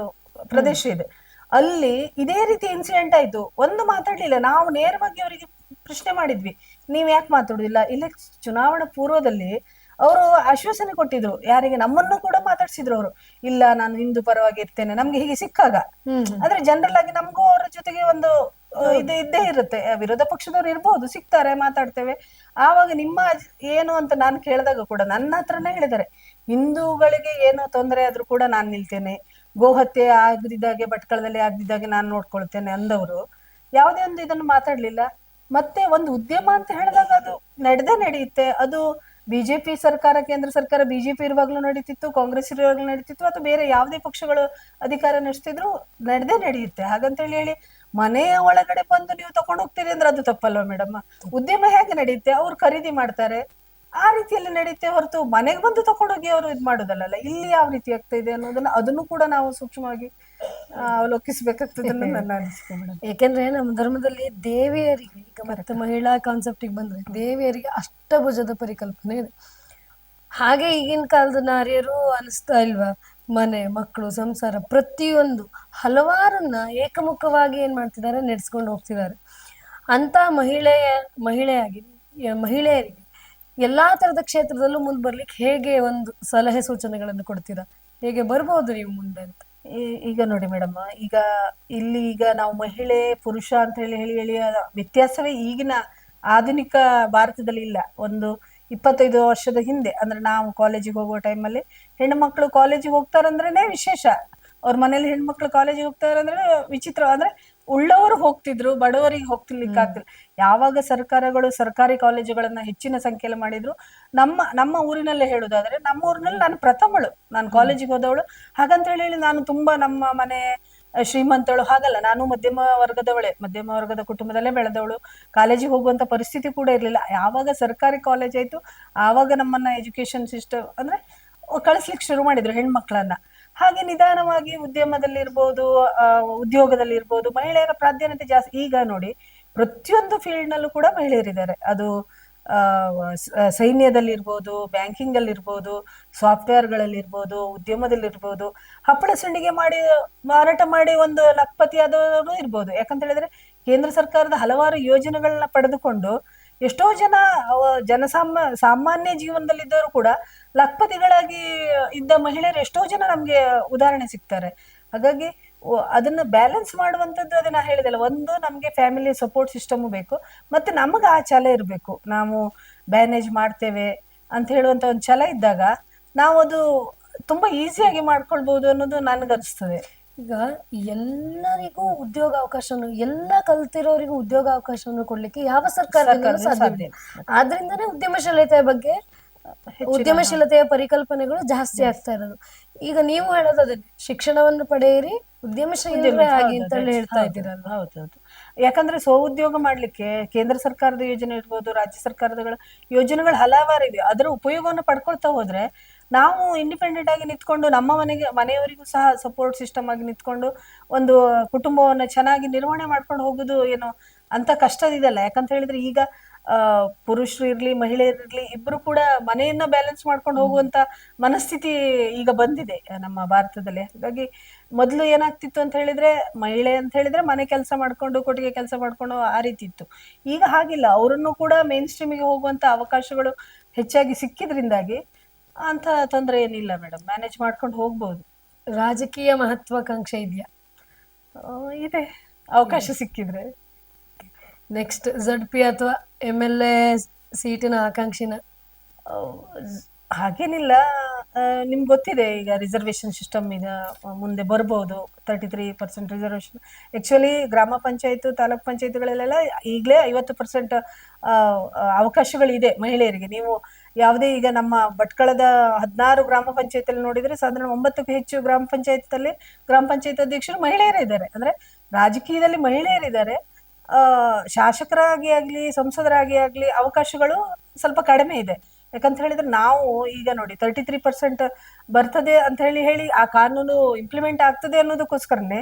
ಪ್ರದೇಶ ಇದೆ. ಅಲ್ಲಿ ಇದೇ ರೀತಿ ಇನ್ಸಿಡೆಂಟ್ ಆಯ್ತು. ಒಂದು ಮಾತಾಡ್ಲಿಲ್ಲ. ನಾವು ನೇರವಾಗಿ ಅವರಿಗೆ ಪ್ರಶ್ನೆ ಮಾಡಿದ್ವಿ. ನೀವ್ ಯಾಕೆ ಮಾತಾಡುದಿಲ್ಲ? ಇಲ್ಲಿ ಚುನಾವಣಾ ಪೂರ್ವದಲ್ಲಿ ಅವರು ಆಶ್ವಾಸನೆ ಕೊಟ್ಟಿದ್ರು. ಯಾರಿಗೆ? ನಮ್ಮನ್ನು ಕೂಡ ಮಾತಾಡ್ಸಿದ್ರು ಅವರು. ಇಲ್ಲ ನಾನು ಹಿಂದೂ ಪರವಾಗಿ ಇರ್ತೇನೆ. ನಮ್ಗೆ ಹೀಗೆ ಸಿಕ್ಕಾಗ. ಆದ್ರೆ ಜನರಲ್ ಆಗಿ ನಮಗೂ ಅವರ ಜೊತೆಗೆ ಒಂದು ಇದು ಇದ್ದೇ ಇರುತ್ತೆ. ವಿರೋಧ ಪಕ್ಷದವ್ರು ಇರ್ಬೋದು. ಸಿಗ್ತಾರೆ ಮಾತಾಡ್ತೇವೆ. ಆವಾಗ ನಿಮ್ಮ ಏನು ಅಂತ ನಾನು ಕೇಳಿದಾಗ ಕೂಡ ನನ್ನ ಹತ್ರನೇ ಹೇಳಿದ್ದಾರೆ. ಹಿಂದೂಗಳಿಗೆ ಏನೋ ತೊಂದರೆ ಆದ್ರೂ ಕೂಡ ನಾನು ನಿಲ್ತೇನೆ. ಗೋಹತ್ಯೆ ಆಗದಿದ್ದಾಗೆ, ಭಟ್ಕಳದಲ್ಲಿ ಆಗದಿದ್ದಾಗೆ ನಾನು ನೋಡ್ಕೊಳ್ತೇನೆ ಅಂದವರು, ಯಾವುದೇ ಒಂದು ಇದನ್ನು ಮಾತಾಡ್ಲಿಲ್ಲ. ಮತ್ತೆ ಒಂದು ಉದ್ಯಮ ಅಂತ ಹೇಳಿದಾಗ ಅದು ನಡೆದೇ ನಡೆಯುತ್ತೆ. ಅದು ಬಿಜೆಪಿ ಸರ್ಕಾರ, ಕೇಂದ್ರ ಸರ್ಕಾರ ಬಿಜೆಪಿ ಇರುವಾಗ್ಲೂ ನಡೀತಿತ್ತು, ಕಾಂಗ್ರೆಸ್ ಇರುವಾಗ್ಲೂ ನಡೀತಿತ್ತು, ಅಥವಾ ಬೇರೆ ಯಾವುದೇ ಪಕ್ಷಗಳು ಅಧಿಕಾರ ನಡೆಸ್ತಿದ್ರು ನಡೆದೇ ನಡೆಯುತ್ತೆ. ಹಾಗಂತ ಹೇಳಿ, ಮನೆಯ ಒಳಗಡೆ ಬಂದು ನೀವು ತಗೊಂಡು ಹೋಗ್ತೀರಿ ಅಂದ್ರೆ ಅದು ತಪ್ಪಲ್ವಾ ಮೇಡಮ್? ಉದ್ಯಮ ಹೇಗೆ ನಡೆಯುತ್ತೆ? ಅವ್ರು ಖರೀದಿ ಮಾಡ್ತಾರೆ. ಆ ರೀತಿಯಲ್ಲಿ ನಡೆಯುತ್ತೆ ಹೊರತು ಮನೆಗೆ ಬಂದು ತಕೊಂಡೋಗಿ ಅವರು ಇದು ಮಾಡೋದಲ್ಲ ಇಲ್ಲಿ ಯಾವ ರೀತಿ ಆಗ್ತಾ ಇದೆ ಅನ್ನೋದನ್ನ ಅದನ್ನು ಕೂಡ ನಾವು ಸೂಕ್ಷ್ಮವಾಗಿ ಅವಲೋಕಿಸಬೇಕಾಗ್ತದೆ ಅವಲೋಕಿಸ್ಬೇಕಾಗ್ತದೆ ಅನ್ನೋದು ನನ್ನ ಅನಿಸಿಕೆ ಮೇಡಮ್ ಏಕೆಂದ್ರೆ ನಮ್ಮ ಧರ್ಮದಲ್ಲಿ ದೇವಿಯರಿಗೆ ಈಗ ಮತ್ತೆ ಮಹಿಳಾ ಕಾನ್ಸೆಪ್ಟಿಗೆ ಬಂದ್ರೆ ದೇವಿಯರಿಗೆ ಅಷ್ಟಭುಜದ ಪರಿಕಲ್ಪನೆ ಇದೆ. ಹಾಗೆ ಈಗಿನ ಕಾಲದ ನಾರಿಯರು ಅನಿಸ್ತಾ ಇಲ್ವಾ? ಮನೆ ಮಕ್ಕಳು ಸಂಸಾರ ಪ್ರತಿಯೊಂದು ಹಲವಾರನ್ನ ಏಕಮುಖವಾಗಿ ಏನ್ ಮಾಡ್ತಿದ್ದಾರೆ? ನಡೆಸ್ಕೊಂಡು ಹೋಗ್ತಿದ್ದಾರೆ. ಅಂತ ಮಹಿಳೆಯ ಮಹಿಳೆಯಾಗಿ ಮಹಿಳೆಯರಿಗೆ ಎಲ್ಲಾ ತರದ ಕ್ಷೇತ್ರದಲ್ಲೂ ಮುಂದೆ ಬರ್ಲಿಕ್ಕೆ ಹೇಗೆ ಒಂದು ಸಲಹೆ ಸೂಚನೆಗಳನ್ನು ಕೊಡ್ತೀರಾ? ಹೇಗೆ ಬರ್ಬೋದು ನೀವು ಮುಂದೆ ಅಂತ? ಈಗ ನೋಡಿ ಮೇಡಮ್ ಈಗ ಇಲ್ಲಿ ಈಗ ನಾವು ಮಹಿಳೆ, ಪುರುಷ ಅಂತ ಹೇಳಿ ಹೇಳಿ ಹೇಳಿ ವ್ಯತ್ಯಾಸವೇ ಈಗಿನ ಆಧುನಿಕ ಭಾರತದಲ್ಲಿ ಇಲ್ಲ. ಒಂದು ಇಪ್ಪತ್ತೈದು ವರ್ಷದ ಹಿಂದೆ, ಅಂದ್ರೆ ನಾವು ಕಾಲೇಜಿಗೆ ಹೋಗುವ ಟೈಮಲ್ಲಿ ಹೆಣ್ಣು ಮಕ್ಕಳು ಕಾಲೇಜಿಗೆ ಹೋಗ್ತಾರಂದ್ರೇನೆ ವಿಶೇಷ. ಅವ್ರ ಮನೇಲಿ ಹೆಣ್ಮಕ್ಳು ಕಾಲೇಜಿಗೆ ಹೋಗ್ತಾರಂದ್ರೆ ವಿಚಿತ್ರ, ಅಂದ್ರೆ ಉಳ್ಳವರು ಹೋಗ್ತಿದ್ರು ಬಡವರಿಗೆ ಹೋಗ್ತಿರ್ಲಿಕ್ಕೆ ಆಗ್ತಿಲ್ಲ ಯಾವಾಗ ಸರ್ಕಾರಗಳು ಸರ್ಕಾರಿ ಕಾಲೇಜುಗಳನ್ನ ಹೆಚ್ಚಿನ ಸಂಖ್ಯೆಯಲ್ಲಿ ಮಾಡಿದ್ರು ನಮ್ಮ ನಮ್ಮ ಊರಿನಲ್ಲೇ ಹೇಳುದಾದ್ರೆ ನಮ್ಮ ಊರಿನಲ್ಲಿ ನಾನು ಪ್ರಥಮಳು. ನಾನು ಕಾಲೇಜಿಗೆ ಹೋದವಳು. ಹಾಗಂತ ಹೇಳಿ ನಾನು ತುಂಬಾ ನಮ್ಮ ಮನೆ ಶ್ರೀಮಂತಳು ಹಾಗಲ್ಲ. ನಾನು ಮಧ್ಯಮ ವರ್ಗದವಳೆ. ಮಧ್ಯಮ ವರ್ಗದ ಕುಟುಂಬದಲ್ಲೇ ಬೆಳೆದವಳು. ಕಾಲೇಜಿಗೆ ಹೋಗುವಂತ ಪರಿಸ್ಥಿತಿ ಕೂಡ ಇರಲಿಲ್ಲ. ಯಾವಾಗ ಸರ್ಕಾರಿ ಕಾಲೇಜ್ ಆಯ್ತು ಆವಾಗ ನಮ್ಮನ್ನ ಎಜುಕೇಶನ್ ಸಿಸ್ಟಮ್ ಅಂದ್ರೆ ಕಳಿಸ್ಲಿಕ್ಕೆ ಶುರು ಮಾಡಿದ್ರು ಹೆಣ್ಮಕ್ಳನ್ನ. ಹಾಗೆ ನಿಧಾನವಾಗಿ ಉದ್ಯಮದಲ್ಲಿ ಇರ್ಬೋದು ಉದ್ಯೋಗದಲ್ಲಿ ಇರ್ಬೋದು ಮಹಿಳೆಯರ ಪ್ರಾಧಾನ್ಯತೆ ಜಾಸ್ತಿ. ಈಗ ನೋಡಿ, ಪ್ರತಿಯೊಂದು ಫೀಲ್ಡ್ ನಲ್ಲೂ ಕೂಡ ಮಹಿಳೆಯರಿದ್ದಾರೆ. ಅದು ಸೈನ್ಯದಲ್ಲಿರ್ಬೋದು ಸೈನ್ಯದಲ್ಲಿ ಇರ್ಬೋದು ಬ್ಯಾಂಕಿಂಗ್ ಅಲ್ಲಿ ಇರ್ಬೋದು ಸಾಫ್ಟ್ವೇರ್ಗಳಲ್ಲಿ ಇರ್ಬೋದು ಉದ್ಯಮದಲ್ಲಿ ಇರ್ಬೋದು ಹಪ್ಪಳ ಸಂಡಿಗೆ ಮಾಡಿ, ಮಾರಾಟ ಮಾಡಿ ಒಂದು ಲಕ್ಪತಿ ಆದವರು ಇರ್ಬೋದು. ಯಾಕಂತ ಹೇಳಿದ್ರೆ, ಕೇಂದ್ರ ಸರ್ಕಾರದ ಹಲವಾರು ಯೋಜನೆಗಳನ್ನ ಪಡೆದುಕೊಂಡು ಎಷ್ಟೋ ಜನ ಜನಸಾಮ, ಸಾಮಾನ್ಯ ಜೀವನದಲ್ಲಿದ್ದವರು ಕೂಡ ಲಕ್ಪತಿಗಳಾಗಿ ಇದ್ದ ಮಹಿಳೆಯರು ಎಷ್ಟೋ ಜನ ನಮ್ಗೆ ಉದಾಹರಣೆ ಸಿಗ್ತಾರೆ. ಹಾಗಾಗಿ ಅದನ್ನ ಬ್ಯಾಲೆನ್ಸ್ ಮಾಡುವಂಥದ್ದು ಅದನ್ನ ಹೇಳಿದಲ್ಲ ಒಂದು ನಮಗೆ ಫ್ಯಾಮಿಲಿ ಸಪೋರ್ಟ್ ಸಿಸ್ಟಮ್ ಬೇಕು, ಮತ್ತೆ ನಮಗೆ ಆ ಛಲ ಇರಬೇಕು. ನಾವು ಮ್ಯಾನೇಜ್ ಮಾಡ್ತೇವೆ ಅಂತ ಹೇಳುವಂತ ಒಂದು ಛಲ ಇದ್ದಾಗ ನಾವು ಅದು ತುಂಬಾ ಈಸಿಯಾಗಿ ಮಾಡ್ಕೊಳ್ಬಹುದು ಅನ್ನೋದು ನನ್ಗನ್ಸ್ತದೆ. ಈಗ ಎಲ್ಲರಿಗೂ ಉದ್ಯೋಗ ಅವಕಾಶವನ್ನು ಎಲ್ಲ ಕಲ್ತಿರೋರಿಗೂ ಉದ್ಯೋಗ ಅವಕಾಶವನ್ನು ಕೊಡ್ಲಿಕ್ಕೆ ಯಾವ ಸರ್ಕಾರ ಸಾಧ್ಯವಿಲ್ಲ. ಆದ್ರಿಂದನೇ ಉದ್ಯಮಶೀಲತೆಯ ಬಗ್ಗೆ ಉದ್ಯಮಶೀಲತೆಯ ಪರಿಕಲ್ಪನೆಗಳು ಜಾಸ್ತಿ ಆಗ್ತಾ ಇರೋದು. ಈಗ ನೀವು ಹೇಳೋದು ಅದನ್ನೇ ಶಿಕ್ಷಣವನ್ನು ಪಡೆಯಿರಿ ಉದ್ಯಮಶೀಲ ಆಗಿ ಅಂತ ಹೇಳಿ ಹೇಳ್ತಾ ಇದ್ದೀರಲ್ಲ ಹೌದೌದು. ಯಾಕಂದ್ರೆ ಸ್ವಉದ್ಯೋಗ ಮಾಡ್ಲಿಕ್ಕೆ ಕೇಂದ್ರ ಸರ್ಕಾರದ ಯೋಜನೆ ಇರ್ಬೋದು ರಾಜ್ಯ ಸರ್ಕಾರದ ಯೋಜನೆಗಳು ಹಲವಾರು ಇವೆ. ಅದರ ಉಪಯೋಗವನ್ನು ಪಡ್ಕೊಳ್ತಾ ಹೋದ್ರೆ ನಾವು ಇಂಡಿಪೆಂಡೆಂಟ್ ಆಗಿ ನಿಂತ್ಕೊಂಡು ನಮ್ಮ ಮನೆಗೆ ಮನೆಯವರಿಗೂ ಸಹ ಸಪೋರ್ಟ್ ಸಿಸ್ಟಮ್ ಆಗಿ ನಿಂತ್ಕೊಂಡು ಒಂದು ಕುಟುಂಬವನ್ನ ಚೆನ್ನಾಗಿ ನಿರ್ವಹಣೆ ಮಾಡ್ಕೊಂಡು ಹೋಗೋದು ಏನು ಅಂತ ಕಷ್ಟದಿದೆಲ್ಲ ಯಾಕಂತ ಹೇಳಿದ್ರೆ ಈಗ ಪುರುಷರು ಇರ್ಲಿ ಮಹಿಳೆಯರಿರ್ಲಿ ಇಬ್ರು ಕೂಡ ಮನೆಯನ್ನ ಬ್ಯಾಲೆನ್ಸ್ ಮಾಡ್ಕೊಂಡು ಹೋಗುವಂತ ಮನಸ್ಥಿತಿ ಈಗ ಬಂದಿದೆ ನಮ್ಮ ಭಾರತದಲ್ಲಿ. ಹಾಗಾಗಿ ಮೊದಲು ಏನಾಗ್ತಿತ್ತು ಅಂತ ಹೇಳಿದ್ರೆ ಮಹಿಳೆ ಅಂತ ಹೇಳಿದ್ರೆ ಮನೆ ಕೆಲಸ ಮಾಡ್ಕೊಂಡು ಕೊಟ್ಟಿಗೆ ಕೆಲಸ ಮಾಡ್ಕೊಂಡು ಆ ರೀತಿ ಇತ್ತು. ಈಗ ಹಾಗಿಲ್ಲ. ಅವರನ್ನು ಕೂಡ ಮೇನ್ ಸ್ಟ್ರೀಮಿಗೆ ಹೋಗುವಂತ ಅವಕಾಶಗಳು ಹೆಚ್ಚಾಗಿ ಸಿಕ್ಕಿದ್ರಿಂದಾಗಿ ಅಂತ ತೊಂದರೆ ಏನಿಲ್ಲ ಮೇಡಮ್. ಮ್ಯಾನೇಜ್ ಮಾಡ್ಕೊಂಡು ಹೋಗ್ಬೋದು. ರಾಜಕೀಯ ಮಹತ್ವಾಕಾಂಕ್ಷೆ ಇದೆಯಾ? ಆ, ಇದೆ. ಅವಕಾಶ ಸಿಕ್ಕಿದ್ರೆ. ನೆಕ್ಸ್ಟ್ ಝಡ್ ಪಿ ಅಥವಾ ಎಂ ಎಲ್ ಎ ಸೀಟಿನ ಆಕಾಂಕ್ಷಿನ ಆ, ಹಾಗೇನಿಲ್ಲ. ನಿಮ್ಗೆ ಗೊತ್ತಿದೆ ಈಗ ರಿಸರ್ವೇಶನ್ ಸಿಸ್ಟಮ್ ಈಗ ಮುಂದೆ ಬರ್ಬೋದು thirty three percent reservation actually ಗ್ರಾಮ ಪಂಚಾಯತ್, ತಾಲೂಕ್ ಪಂಚಾಯತ್ಗಳಲ್ಲೆಲ್ಲ ಈಗಲೇ ಐವತ್ತು ಪರ್ಸೆಂಟ್ ಅವಕಾಶಗಳಿದೆ ಮಹಿಳೆಯರಿಗೆ. ನೀವು ಯಾವುದೇ ಈಗ ನಮ್ಮ ಭಟ್ಕಳದ ಹದಿನಾರು ಗ್ರಾಮ ಪಂಚಾಯತ್ ನೋಡಿದ್ರೆ ಸಾಧಾರಣ ಒಂಬತ್ತಕ್ಕೂ ಹೆಚ್ಚು ಗ್ರಾಮ ಪಂಚಾಯತ್ ಅಲ್ಲಿ ಗ್ರಾಮ ಪಂಚಾಯತ್ ಅಧ್ಯಕ್ಷರು ಮಹಿಳೆಯರೇ ಇದ್ದಾರೆ. ಅಂದ್ರೆ ರಾಜಕೀಯದಲ್ಲಿ ಮಹಿಳೆಯರಿದ್ದಾರೆ ಶಾಸಕರಾಗಿ ಆಗ್ಲಿ, ಸಂಸದರಾಗಿ ಆಗ್ಲಿ ಅವಕಾಶಗಳು ಸ್ವಲ್ಪ ಕಡಿಮೆ ಇದೆ. ಯಾಕಂತ ಹೇಳಿದ್ರೆ ನಾವು ಈಗ ನೋಡಿ ತರ್ಟಿ ತ್ರೀ ಪರ್ಸೆಂಟ್ ಬರ್ತದೆ ಅಂತ ಹೇಳಿ ಹೇಳಿ ಆ ಕಾನೂನು ಇಂಪ್ಲಿಮೆಂಟ್ ಆಗ್ತದೆ ಅನ್ನೋದಕ್ಕೋಸ್ಕರನೇ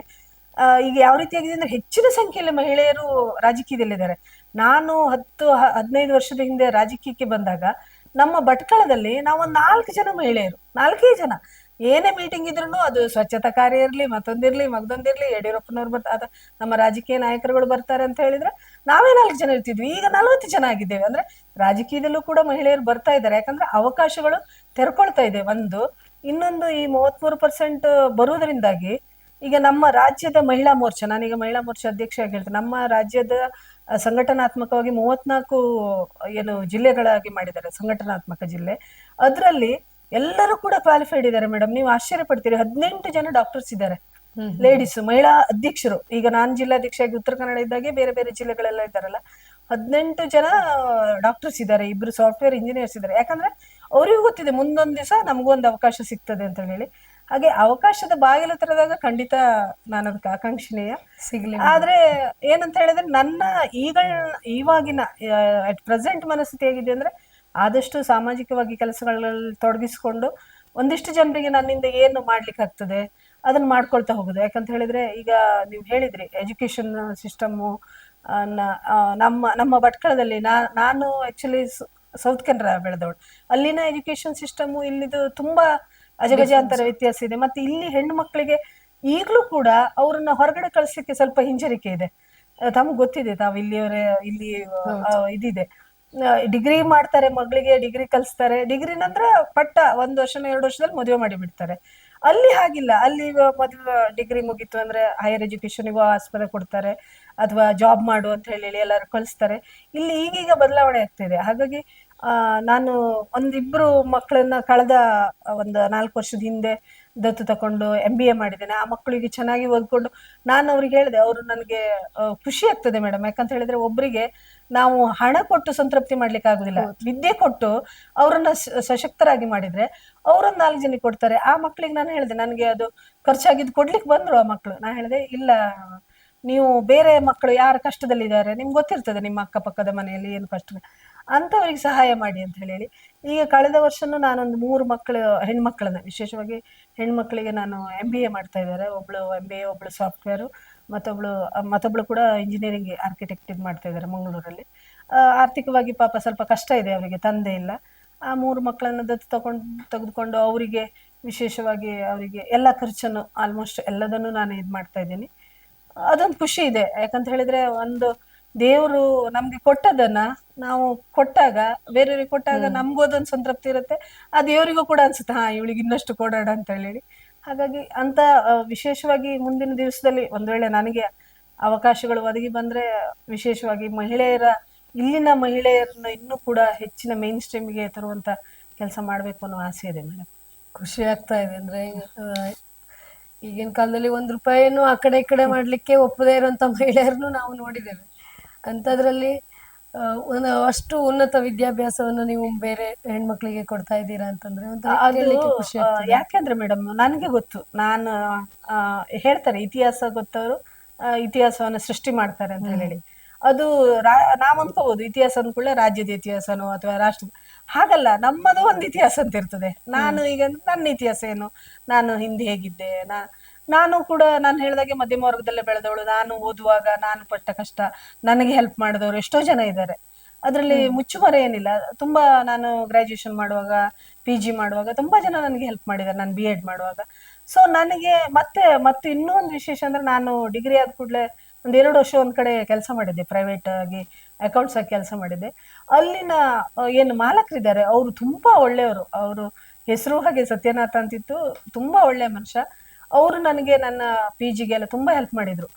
ಈಗ ಯಾವ ರೀತಿಯಾಗಿದೆ ಅಂದ್ರೆ ಹೆಚ್ಚಿನ ಸಂಖ್ಯೆಯಲ್ಲಿ ಮಹಿಳೆಯರು ರಾಜಕೀಯದಲ್ಲಿದ್ದಾರೆ. ನಾನು ಹತ್ತು ಹದಿನೈದು ವರ್ಷದ ಹಿಂದೆ ರಾಜಕೀಯಕ್ಕೆ ಬಂದಾಗ ನಮ್ಮ ಭಟ್ಕಳದಲ್ಲಿ ನಾವು ನಾಲ್ಕು ಜನ ಮಹಿಳೆಯರು, ನಾಲ್ಕೇ ಜನ. ಏನೇ ಮೀಟಿಂಗ್ ಇದ್ರೂ ಅದು ಸ್ವಚ್ಛತಾ ಕಾರ್ಯ ಇರಲಿ ಮತ್ತೊಂದಿರ್ಲಿ ಮಗದೊಂದಿರ್ಲಿ ಯಡಿಯೂರಪ್ಪನವ್ರು ಬರ್ತಾ, ಅದ ನಮ್ಮ ರಾಜಕೀಯ ನಾಯಕರುಗಳು ಬರ್ತಾರೆ ಅಂತ ಹೇಳಿದ್ರೆ ನಾವೇ ನಾಲ್ಕು ಜನ ಇರ್ತಿದ್ವಿ. ಈಗ ನಲವತ್ತು ಜನ ಆಗಿದ್ದೇವೆ. ಅಂದ್ರೆ ರಾಜಕೀಯದಲ್ಲೂ ಕೂಡ ಮಹಿಳೆಯರು ಬರ್ತಾ ಇದ್ದಾರೆ. ಯಾಕಂದ್ರೆ ಅವಕಾಶಗಳು ತೆರ್ಕೊಳ್ತಾ ಇದೆ. ಒಂದು, ಇನ್ನೊಂದು ಈ ಮೂವತ್ಮೂರು ಪರ್ಸೆಂಟ್ ಬರುವುದರಿಂದಾಗಿ ಈಗ ನಮ್ಮ ರಾಜ್ಯದ ಮಹಿಳಾ ಮೋರ್ಚಾ, ನಾನೀಗ ಮಹಿಳಾ ಮೋರ್ಚಾ ಅಧ್ಯಕ್ಷ ಹೇಳ್ತೇನೆ. ನಮ್ಮ ರಾಜ್ಯದ ಸಂಘಟನಾತ್ಮಕವಾಗಿ ಮೂವತ್ನಾಲ್ಕು, ಏನು ಜಿಲ್ಲೆಗಳಾಗಿ ಮಾಡಿದ್ದಾರೆ, ಸಂಘಟನಾತ್ಮಕ ಜಿಲ್ಲೆ. ಅದರಲ್ಲಿ ಎಲ್ಲರೂ ಕೂಡ ಕ್ವಾಲಿಫೈಡ್ ಇದ್ದಾರೆ ಮೇಡಮ್ ನೀವು ಆಶ್ಚರ್ಯ ಪಡ್ತೀರಿ. ಹದಿನೆಂಟು ಜನ ಡಾಕ್ಟರ್ಸ್ ಇದ್ದಾರೆ. ಲೇಡೀಸ್ ಮಹಿಳಾ ಅಧ್ಯಕ್ಷರು. ಈಗ ನಾನು ಜಿಲ್ಲಾಧ್ಯಕ್ಷಾಗಿ ಉತ್ತರ ಕನ್ನಡ ಇದ್ದಾಗೆ ಬೇರೆ ಬೇರೆ ಜಿಲ್ಲೆಗಳೆಲ್ಲ ಇದ್ದಾರಲ್ಲ. ಹದಿನೆಂಟು ಜನ ಡಾಕ್ಟರ್ಸ್ ಇದ್ದಾರೆ. ಇಬ್ರು ಸಾಫ್ಟ್ವೇರ್ ಇಂಜಿನಿಯರ್ಸ್ ಇದ್ದಾರೆ. ಯಾಕಂದ್ರೆ ಅವ್ರಿಗೂ ಗೊತ್ತಿದೆ ಮುಂದೊಂದು ದಿವಸ ನಮಗೂ ಒಂದು ಅವಕಾಶ ಸಿಗ್ತದೆ ಅಂತ ಹೇಳಿ. ಹಾಗೆ ಅವಕಾಶದ ಬಾಗಿಲು ತರದಾಗ ಖಂಡಿತ ನಾನು ಅದಕ್ಕೆ ಆಕಾಂಕ್ಷಣೀಯ ಸಿಗ್ಲಿ ಆದ್ರೆ ಏನಂತ ಹೇಳಿದ್ರೆ ನನ್ನ ಈಗ ಇವಾಗಿನ ಅಟ್ ಪ್ರೆಸೆಂಟ್ ಮನಸ್ಥಿತಿ ಹೇಗಿದೆ ಅಂದ್ರೆ ಆದಷ್ಟು ಸಾಮಾಜಿಕವಾಗಿ ಕೆಲಸಗಳಲ್ಲಿ ತೊಡಗಿಸ್ಕೊಂಡು ಒಂದಿಷ್ಟು ಜನರಿಗೆ ನನ್ನಿಂದ ಏನು ಮಾಡ್ಲಿಕ್ಕೆ ಆಗ್ತದೆ ಅದನ್ನ ಮಾಡ್ಕೊಳ್ತಾ ಹೋಗುದು. ಯಾಕಂತ ಹೇಳಿದ್ರೆ ಈಗ ನೀವು ಹೇಳಿದ್ರಿ ಎಜುಕೇಶನ್ ಸಿಸ್ಟಮ್ಮು ನಮ್ಮ ನಮ್ಮ ಭಟ್ಕಳದಲ್ಲಿ ನಾ ನಾನು ಆಕ್ಚುಲಿ ಸೌತ್ ಕನ್ನಡ ಬೆಳೆದವಳು. ಅಲ್ಲಿನ ಎಜುಕೇಶನ್ ಸಿಸ್ಟಮ್ ಇಲ್ಲಿದು ತುಂಬಾ ಅಜಗಜಾಂತರ ವ್ಯತ್ಯಾಸ ಇದೆ. ಮತ್ತೆ ಇಲ್ಲಿ ಹೆಣ್ಣು ಮಕ್ಕಳಿಗೆ ಈಗಲೂ ಕೂಡ ಅವ್ರನ್ನ ಹೊರಗಡೆ ಕಳಿಸ್ಲಿಕ್ಕೆ ಸ್ವಲ್ಪ ಹಿಂಜರಿಕೆ ಇದೆ. ತಮ್ಗೆ ಗೊತ್ತಿದೆ ತಾವು ಇಲ್ಲಿಯವರೇ ಇಲ್ಲಿ ಇದಿದೆ. ಡಿಗ್ರಿ ಮಾಡ್ತಾರೆ, ಮಗಳಿಗೆ ಡಿಗ್ರಿ ಕಲಿಸ್ತಾರೆ. ಡಿಗ್ರಿ ನಂತರ ಪಟ್ಟ ಒಂದು ವರ್ಷನ ಎರಡು ವರ್ಷದಲ್ಲಿ ಮದುವೆ ಮಾಡಿ ಬಿಡ್ತಾರೆ ಅಲ್ಲಿ ಹಾಗಿಲ್ಲ. ಅಲ್ಲಿ ಮದುವೆ ಡಿಗ್ರಿ ಮುಗೀತು ಅಂದ್ರೆ ಹೈಯರ್ ಎಜುಕೇಶನ್ಗೂ ಆಸ್ಪದ ಕೊಡ್ತಾರೆ, ಅಥವಾ ಜಾಬ್ ಮಾಡು ಅಂತ ಹೇಳಿ ಎಲ್ಲರೂ ಕಳಿಸ್ತಾರೆ. ಇಲ್ಲಿ ಈಗೀಗ ಬದಲಾವಣೆ ಆಗ್ತಿದೆ ಹಾಗಾಗಿ ನಾನು ಒಂದಿಬ್ರು ಮಕ್ಕಳನ್ನ ಕಳೆದ ಒಂದು ನಾಲ್ಕು ವರ್ಷದ ಹಿಂದೆ ದತ್ತು ತಕೊಂಡು ಎಂ ಬಿ ಎ ಮಾಡಿದ್ದೇನೆ. ಆ ಮಕ್ಕಳಿಗೆ ಚೆನ್ನಾಗಿ ಓದ್ಕೊಂಡು ನಾನು ಅವ್ರಿಗೆ ಹೇಳಿದೆ ಅವರು ನನಗೆ ಖುಷಿ ಆಗ್ತದೆ ಮೇಡಮ್ ಯಾಕಂತ ಹೇಳಿದ್ರೆ ಒಬ್ಬರಿಗೆ ನಾವು ಹಣ ಕೊಟ್ಟು ಸಂತೃಪ್ತಿ ಮಾಡ್ಲಿಕ್ಕೆ ಆಗುದಿಲ್ಲ. ವಿದ್ಯೆ ಕೊಟ್ಟು ಅವರನ್ನ ಸಶಕ್ತರಾಗಿ ಮಾಡಿದ್ರೆ ಅವರೊಂದು ನಾಲ್ಕು ಜನ ಕೊಡ್ತಾರೆ. ಆ ಮಕ್ಕಳಿಗೆ ನಾನು ಹೇಳಿದೆ ನನಗೆ ಅದು ಖರ್ಚಾಗಿದ್ದು ಕೊಡ್ಲಿಕ್ಕೆ ಬಂದ್ರು ಆ ಮಕ್ಕಳು. ನಾನು ಹೇಳಿದೆ ಇಲ್ಲ ನೀವು ಬೇರೆ ಮಕ್ಕಳು ಯಾರು ಕಷ್ಟದಲ್ಲಿದ್ದಾರೆ? ನಿಮ್ಗೆ ಗೊತ್ತಿರ್ತದೆ ನಿಮ್ಮ ಅಕ್ಕಪಕ್ಕದ ಮನೆಯಲ್ಲಿ ಏನು ಕಷ್ಟ ಅಂಥವ್ರಿಗೆ ಸಹಾಯ ಮಾಡಿ ಅಂತ ಹೇಳಿ ಈಗ ಕಳೆದ ವರ್ಷನೂ ನಾನೊಂದು ಮೂರು ಮಕ್ಕಳು ಹೆಣ್ಮಕ್ಳನ್ನ, ವಿಶೇಷವಾಗಿ ಹೆಣ್ಮಕ್ಳಿಗೆ ನಾನು ಎಂ ಬಿ ಎ ಮಾಡ್ತಾ ಇದ್ದಾರೆ. ಒಬ್ಳು ಎಂ ಬಿ ಎ ಒಬ್ಳು ಸಾಫ್ಟ್ವೇರು ಮತ್ತೊಬ್ಳು ಮತ್ತೊಬ್ಳು ಕೂಡ ಇಂಜಿನಿಯರಿಂಗ್ ಆರ್ಕಿಟೆಕ್ಟ್ ಇದು ಮಾಡ್ತಾ ಇದ್ದಾರೆ ಮಂಗಳೂರಲ್ಲಿ. ಆರ್ಥಿಕವಾಗಿ ಪಾಪ ಸ್ವಲ್ಪ ಕಷ್ಟ ಇದೆ ಅವರಿಗೆ, ತಂದೆ ಇಲ್ಲ. ಆ ಮೂರು ಮಕ್ಕಳನ್ನ ದತ್ತು ತಗೊಂಡು, ತೆಗೆದುಕೊಂಡು ಅವರಿಗೆ ವಿಶೇಷವಾಗಿ ಅವರಿಗೆ ಎಲ್ಲ ಖರ್ಚನ್ನು ಆಲ್ಮೋಸ್ಟ್ ಎಲ್ಲದನ್ನು ನಾನು ಇದು ಮಾಡ್ತಾ ಇದ್ದೀನಿ. ಅದೊಂದು ಖುಷಿ ಇದೆ. ಯಾಕಂತ ಹೇಳಿದ್ರೆ ಒಂದು ದೇವರು ನಮ್ಗೆ ಕೊಟ್ಟದನ್ನ ನಾವು ಕೊಟ್ಟಾಗ ಬೇರೆಯವ್ರಿಗೆ ಕೊಟ್ಟಾಗ ನಮ್ಗೂ ಅದೊಂದು ಸಂತೃಪ್ತಿ ಇರುತ್ತೆ. ಆ ದೇವರಿಗೂ ಕೂಡ ಅನ್ಸುತ್ತೆ ಹಾ ಇವಳಿಗೆ ಇನ್ನಷ್ಟು ಕೊಡೋಣ ಅಂತ ಹೇಳಿ. ಹಾಗಾಗಿ ಅಂತ ವಿಶೇಷವಾಗಿ ಮುಂದಿನ ದಿವಸದಲ್ಲಿ ಒಂದ್ ವೇಳೆ ನನಗೆ ಅವಕಾಶಗಳು ಒದಗಿ ಬಂದ್ರೆ ವಿಶೇಷವಾಗಿ ಮಹಿಳೆಯರ ಇಲ್ಲಿನ ಮಹಿಳೆಯರನ್ನ ಇನ್ನೂ ಕೂಡ ಹೆಚ್ಚಿನ ಮೇನ್ ಸ್ಟ್ರೀಮ್ಗೆ ತರುವಂತ ಕೆಲಸ ಮಾಡ್ಬೇಕು ಅನ್ನೋ ಆಸೆ ಇದೆ ಮೇಡಮ್ ಖುಷಿ ಆಗ್ತಾ ಇದೆ ಅಂದ್ರೆ ಈಗಿನ ಕಾಲದಲ್ಲಿ ಒಂದ್ ರೂಪಾಯಿನೂ ಆ ಕಡೆ ಈ ಕಡೆ ಮಾಡ್ಲಿಕ್ಕೆ ಒಪ್ಪದೇ ಇರುವಂತ ಮಹಿಳೆಯರನ್ನು ನಾವು ನೋಡಿದ್ದೇವೆ. ಅಂತದ್ರಲ್ಲಿ ಆ, ಒಂದು ಅಷ್ಟು ಉನ್ನತ ವಿದ್ಯಾಭ್ಯಾಸವನ್ನು ನೀವು ಬೇರೆ ಹೆಣ್ಮಕ್ಳಿಗೆ ಕೊಡ್ತಾ ಇದ್ದೀರಾ ಅಂತಂದ್ರೆ ಒಂಥರ ಅದು ಕೇಳ್ಲಿಕ್ಕೆ ಖುಷಿ ಆ, ಆಗ್ತದೆ ಯಾಕೆಂದ್ರೆ ಮೇಡಮ್ ನನಗೆ ಗೊತ್ತು. ನಾನು ಆ, ಹೇಳ್ತಾರೆ ಇತಿಹಾಸ ಗೊತ್ತವರು ಆ, ಇತಿಹಾಸವನ್ನ ಸೃಷ್ಟಿ ಮಾಡ್ತಾರೆ ಅಂತ ಹೇಳಿ. ಅದು ರಾ- ನಾವ್ ಅನ್ಕೋಬಹುದು ಇತಿಹಾಸ ಅಂದ್ಕೊಳ್ಳೆ ರಾಜ್ಯದ ಇತಿಹಾಸನೋ ಅಥವಾ ರಾಷ್ಟ್ರ ಹಾಗಲ್ಲ ನಮ್ಮದು ಒಂದು ಇತಿಹಾಸ ಅಂತ ಇರ್ತದೆ. ನಾನು ಈಗ ನನ್ನ ಇತಿಹಾಸ ಏನು? ನಾನು ಹಿಂದೆ ಹೇಗಿದ್ದೆ ನಾ ನಾನು ಕೂಡ ನಾನು ಹೇಳಿದಾಗೆ ಮಧ್ಯಮ ವರ್ಗದಲ್ಲೇ ಬೆಳೆದವಳು. ನಾನು ಓದುವಾಗ ನಾನು ಪಟ್ಟ ಕಷ್ಟ ನನಗೆ ಹೆಲ್ಪ್ ಮಾಡಿದವರು ಎಷ್ಟೋ ಜನ ಇದ್ದಾರೆ. ಅದರಲ್ಲಿ ಮುಚ್ಚುಮರೆ ಏನಿಲ್ಲ. ತುಂಬಾ ನಾನು ಗ್ರಾಜುಯೇಷನ್ ಮಾಡುವಾಗ ಪಿ ಜಿ ಮಾಡುವಾಗ ತುಂಬಾ ಜನ ನನಗೆ ಹೆಲ್ಪ್ ಮಾಡಿದ್ದಾರೆ. ನಾನು ಬಿ ಎಡ್ ಮಾಡುವಾಗ. ಸೊ ನನಗೆ ಮತ್ತೆ ಮತ್ತೆ ಇನ್ನೂ ಒಂದು ವಿಶೇಷ ಅಂದ್ರೆ ನಾನು ಡಿಗ್ರಿ ಆದ ಕೂಡಲೇ ಒಂದ್ ಎರಡು ವರ್ಷ ಒಂದ್ ಕಡೆ ಕೆಲಸ ಮಾಡಿದ್ದೆ. ಪ್ರೈವೇಟ್ ಆಗಿ ಅಕೌಂಟ್ಸ್ ಆಗಿ ಕೆಲಸ ಮಾಡಿದ್ದೆ. ಅಲ್ಲಿನ ಏನು ಮಾಲಕರಿದ್ದಾರೆ. ಅವರು ತುಂಬಾ ಒಳ್ಳೆಯವರು. ಅವರು ಹೆಸರು ಹಾಗೆ ಸತ್ಯನಾಥ ಅಂತಿತ್ತು. ತುಂಬಾ ಒಳ್ಳೆ ಮನುಷ್ಯ. ಅವರು ನನಗೆ ನನ್ನ ಪಿ ಜಿಗೆಲ್ಲ ತುಂಬಾ ಹೆಲ್ಪ್ ಮಾಡಿದ್ರು.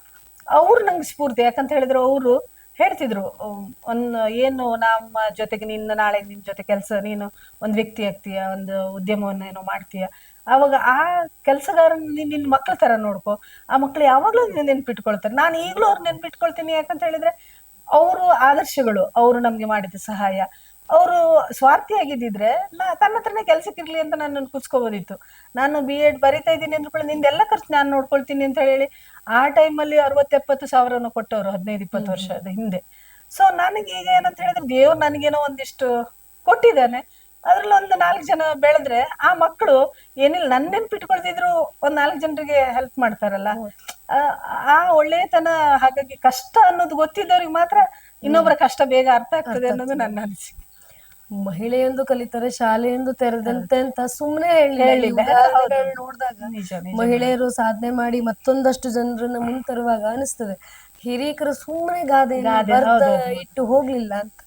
ಅವ್ರು ನಂಗೆ ಸ್ಫೂರ್ತಿ, ಯಾಕಂತ ಹೇಳಿದ್ರು ಅವರು ಹೇಳ್ತಿದ್ರು ಒಂದು ಏನು ನಮ್ಮ ಜೊತೆಗೆ ನಿನ್ನ, ನಾಳೆ ನಿನ್ ಜೊತೆ ಕೆಲಸ, ನೀನು ಒಂದು ವ್ಯಕ್ತಿ ಆಗ್ತೀಯ, ಒಂದು ಉದ್ಯಮವನ್ನ ಏನೋ ಮಾಡ್ತೀಯ. ಅವಾಗ ಆ ಕೆಲಸಗಾರನ ನಿನ್ನ ಮಕ್ಕಳ ತರ ನೋಡ್ಕೊ, ಆ ಮಕ್ಳು ಯಾವಾಗ್ಲೂ ನಿನ್ನ ನೆನ್ಪಿಟ್ಕೊಳ್ತಾರೆ. ನಾನು ಈಗಲೂ ಅವ್ರು ನೆನ್ಪಿಟ್ಕೊಳ್ತೀನಿ ಯಾಕಂತ ಹೇಳಿದ್ರೆ, ಅವರು ಆದರ್ಶಗಳು, ಅವರು ನಮ್ಗೆ ಮಾಡಿದ ಸಹಾಯ. ಅವರು ಸ್ವಾರ್ಥಿಯಾಗಿದ್ದಿದ್ರೆ ನಾ ತನ್ನ ಹತ್ರನೇ ಕೆಲ್ಸಕ್ಕಿರ್ಲಿ ಅಂತ ನನ್ನನ್ನು ಕುಚ್ಕೋಬೋದಿತ್ತು ನಾನು ಬಿ ಎಡ್ ಬರಿತಾ ಇದ್ದೀನಿ ಅಂದ್ಕೊಳ್ಳಿ ನಿಂದೆಲ್ಲ ಖರ್ಚು ನಾನು ನೋಡ್ಕೊಳ್ತೀನಿ ಅಂತ ಹೇಳಿ ಆ ಟೈಮಲ್ಲಿ ಅರವತ್ತು ಎಪ್ಪತ್ತು ಸಾವಿರನ ಕೊಟ್ಟವರು ಹದಿನೈದು ಇಪ್ಪತ್ತು ವರ್ಷದ ಹಿಂದೆ. ಸೊ ನನಗೆ ಈಗ ಏನಂತ ಹೇಳಿದ್ರೆ ದೇವ್ರು ನನಗೇನೋ ಒಂದಿಷ್ಟು ಕೊಟ್ಟಿದ್ದಾನೆ. ಅದ್ರಲ್ಲಿ ಒಂದು ನಾಲ್ಕು ಜನ ಬೆಳೆದ್ರೆ ಆ ಮಕ್ಕಳು ಏನಿಲ್ಲ ನನ್ನ ನೆನ್ಪಿಟ್ಕೊಳ್ತಿದ್ರು ಒಂದ್ ನಾಲ್ಕು ಜನರಿಗೆ ಹೆಲ್ಪ್ ಮಾಡ್ತಾರಲ್ಲ. ಆ- ಆ ಒಳ್ಳೆತನ ಹಾಗಾಗಿ ಕಷ್ಟ ಅನ್ನೋದು ಗೊತ್ತಿದ್ದವ್ರಿಗೆ ಮಾತ್ರ ಇನ್ನೊಬ್ಬರ ಕಷ್ಟ ಬೇಗ ಅರ್ಥ ಆಗ್ತದೆ ಅನ್ನೋದು ನನ್ನ ಅನಿಸಿಕೆ. ಮಹಿಳೆಯೊಂದು ಕಲಿತರೆ ಎಂದು ತೆರೆದಂತೆ ಅಂತ ಸುಮ್ನೆ ಹೇಳಿಲ್ಲ. ಹೌದು. ನೋಡಿದಾಗ ಮಹಿಳೆಯರು ಸಾಧನೆ ಮಾಡಿ ಮತ್ತೊಂದಷ್ಟು ಜನರನ್ನ ಮುಂತರುವಾಗ ಅನಿಸ್ತದೆ ಹಿರಿಯಕರು ಸುಮ್ಮನೆ ಗಾದೆ. ಇಟ್ಟು ಹೋಗ್ಲಿಲ್ಲ ಅಂತ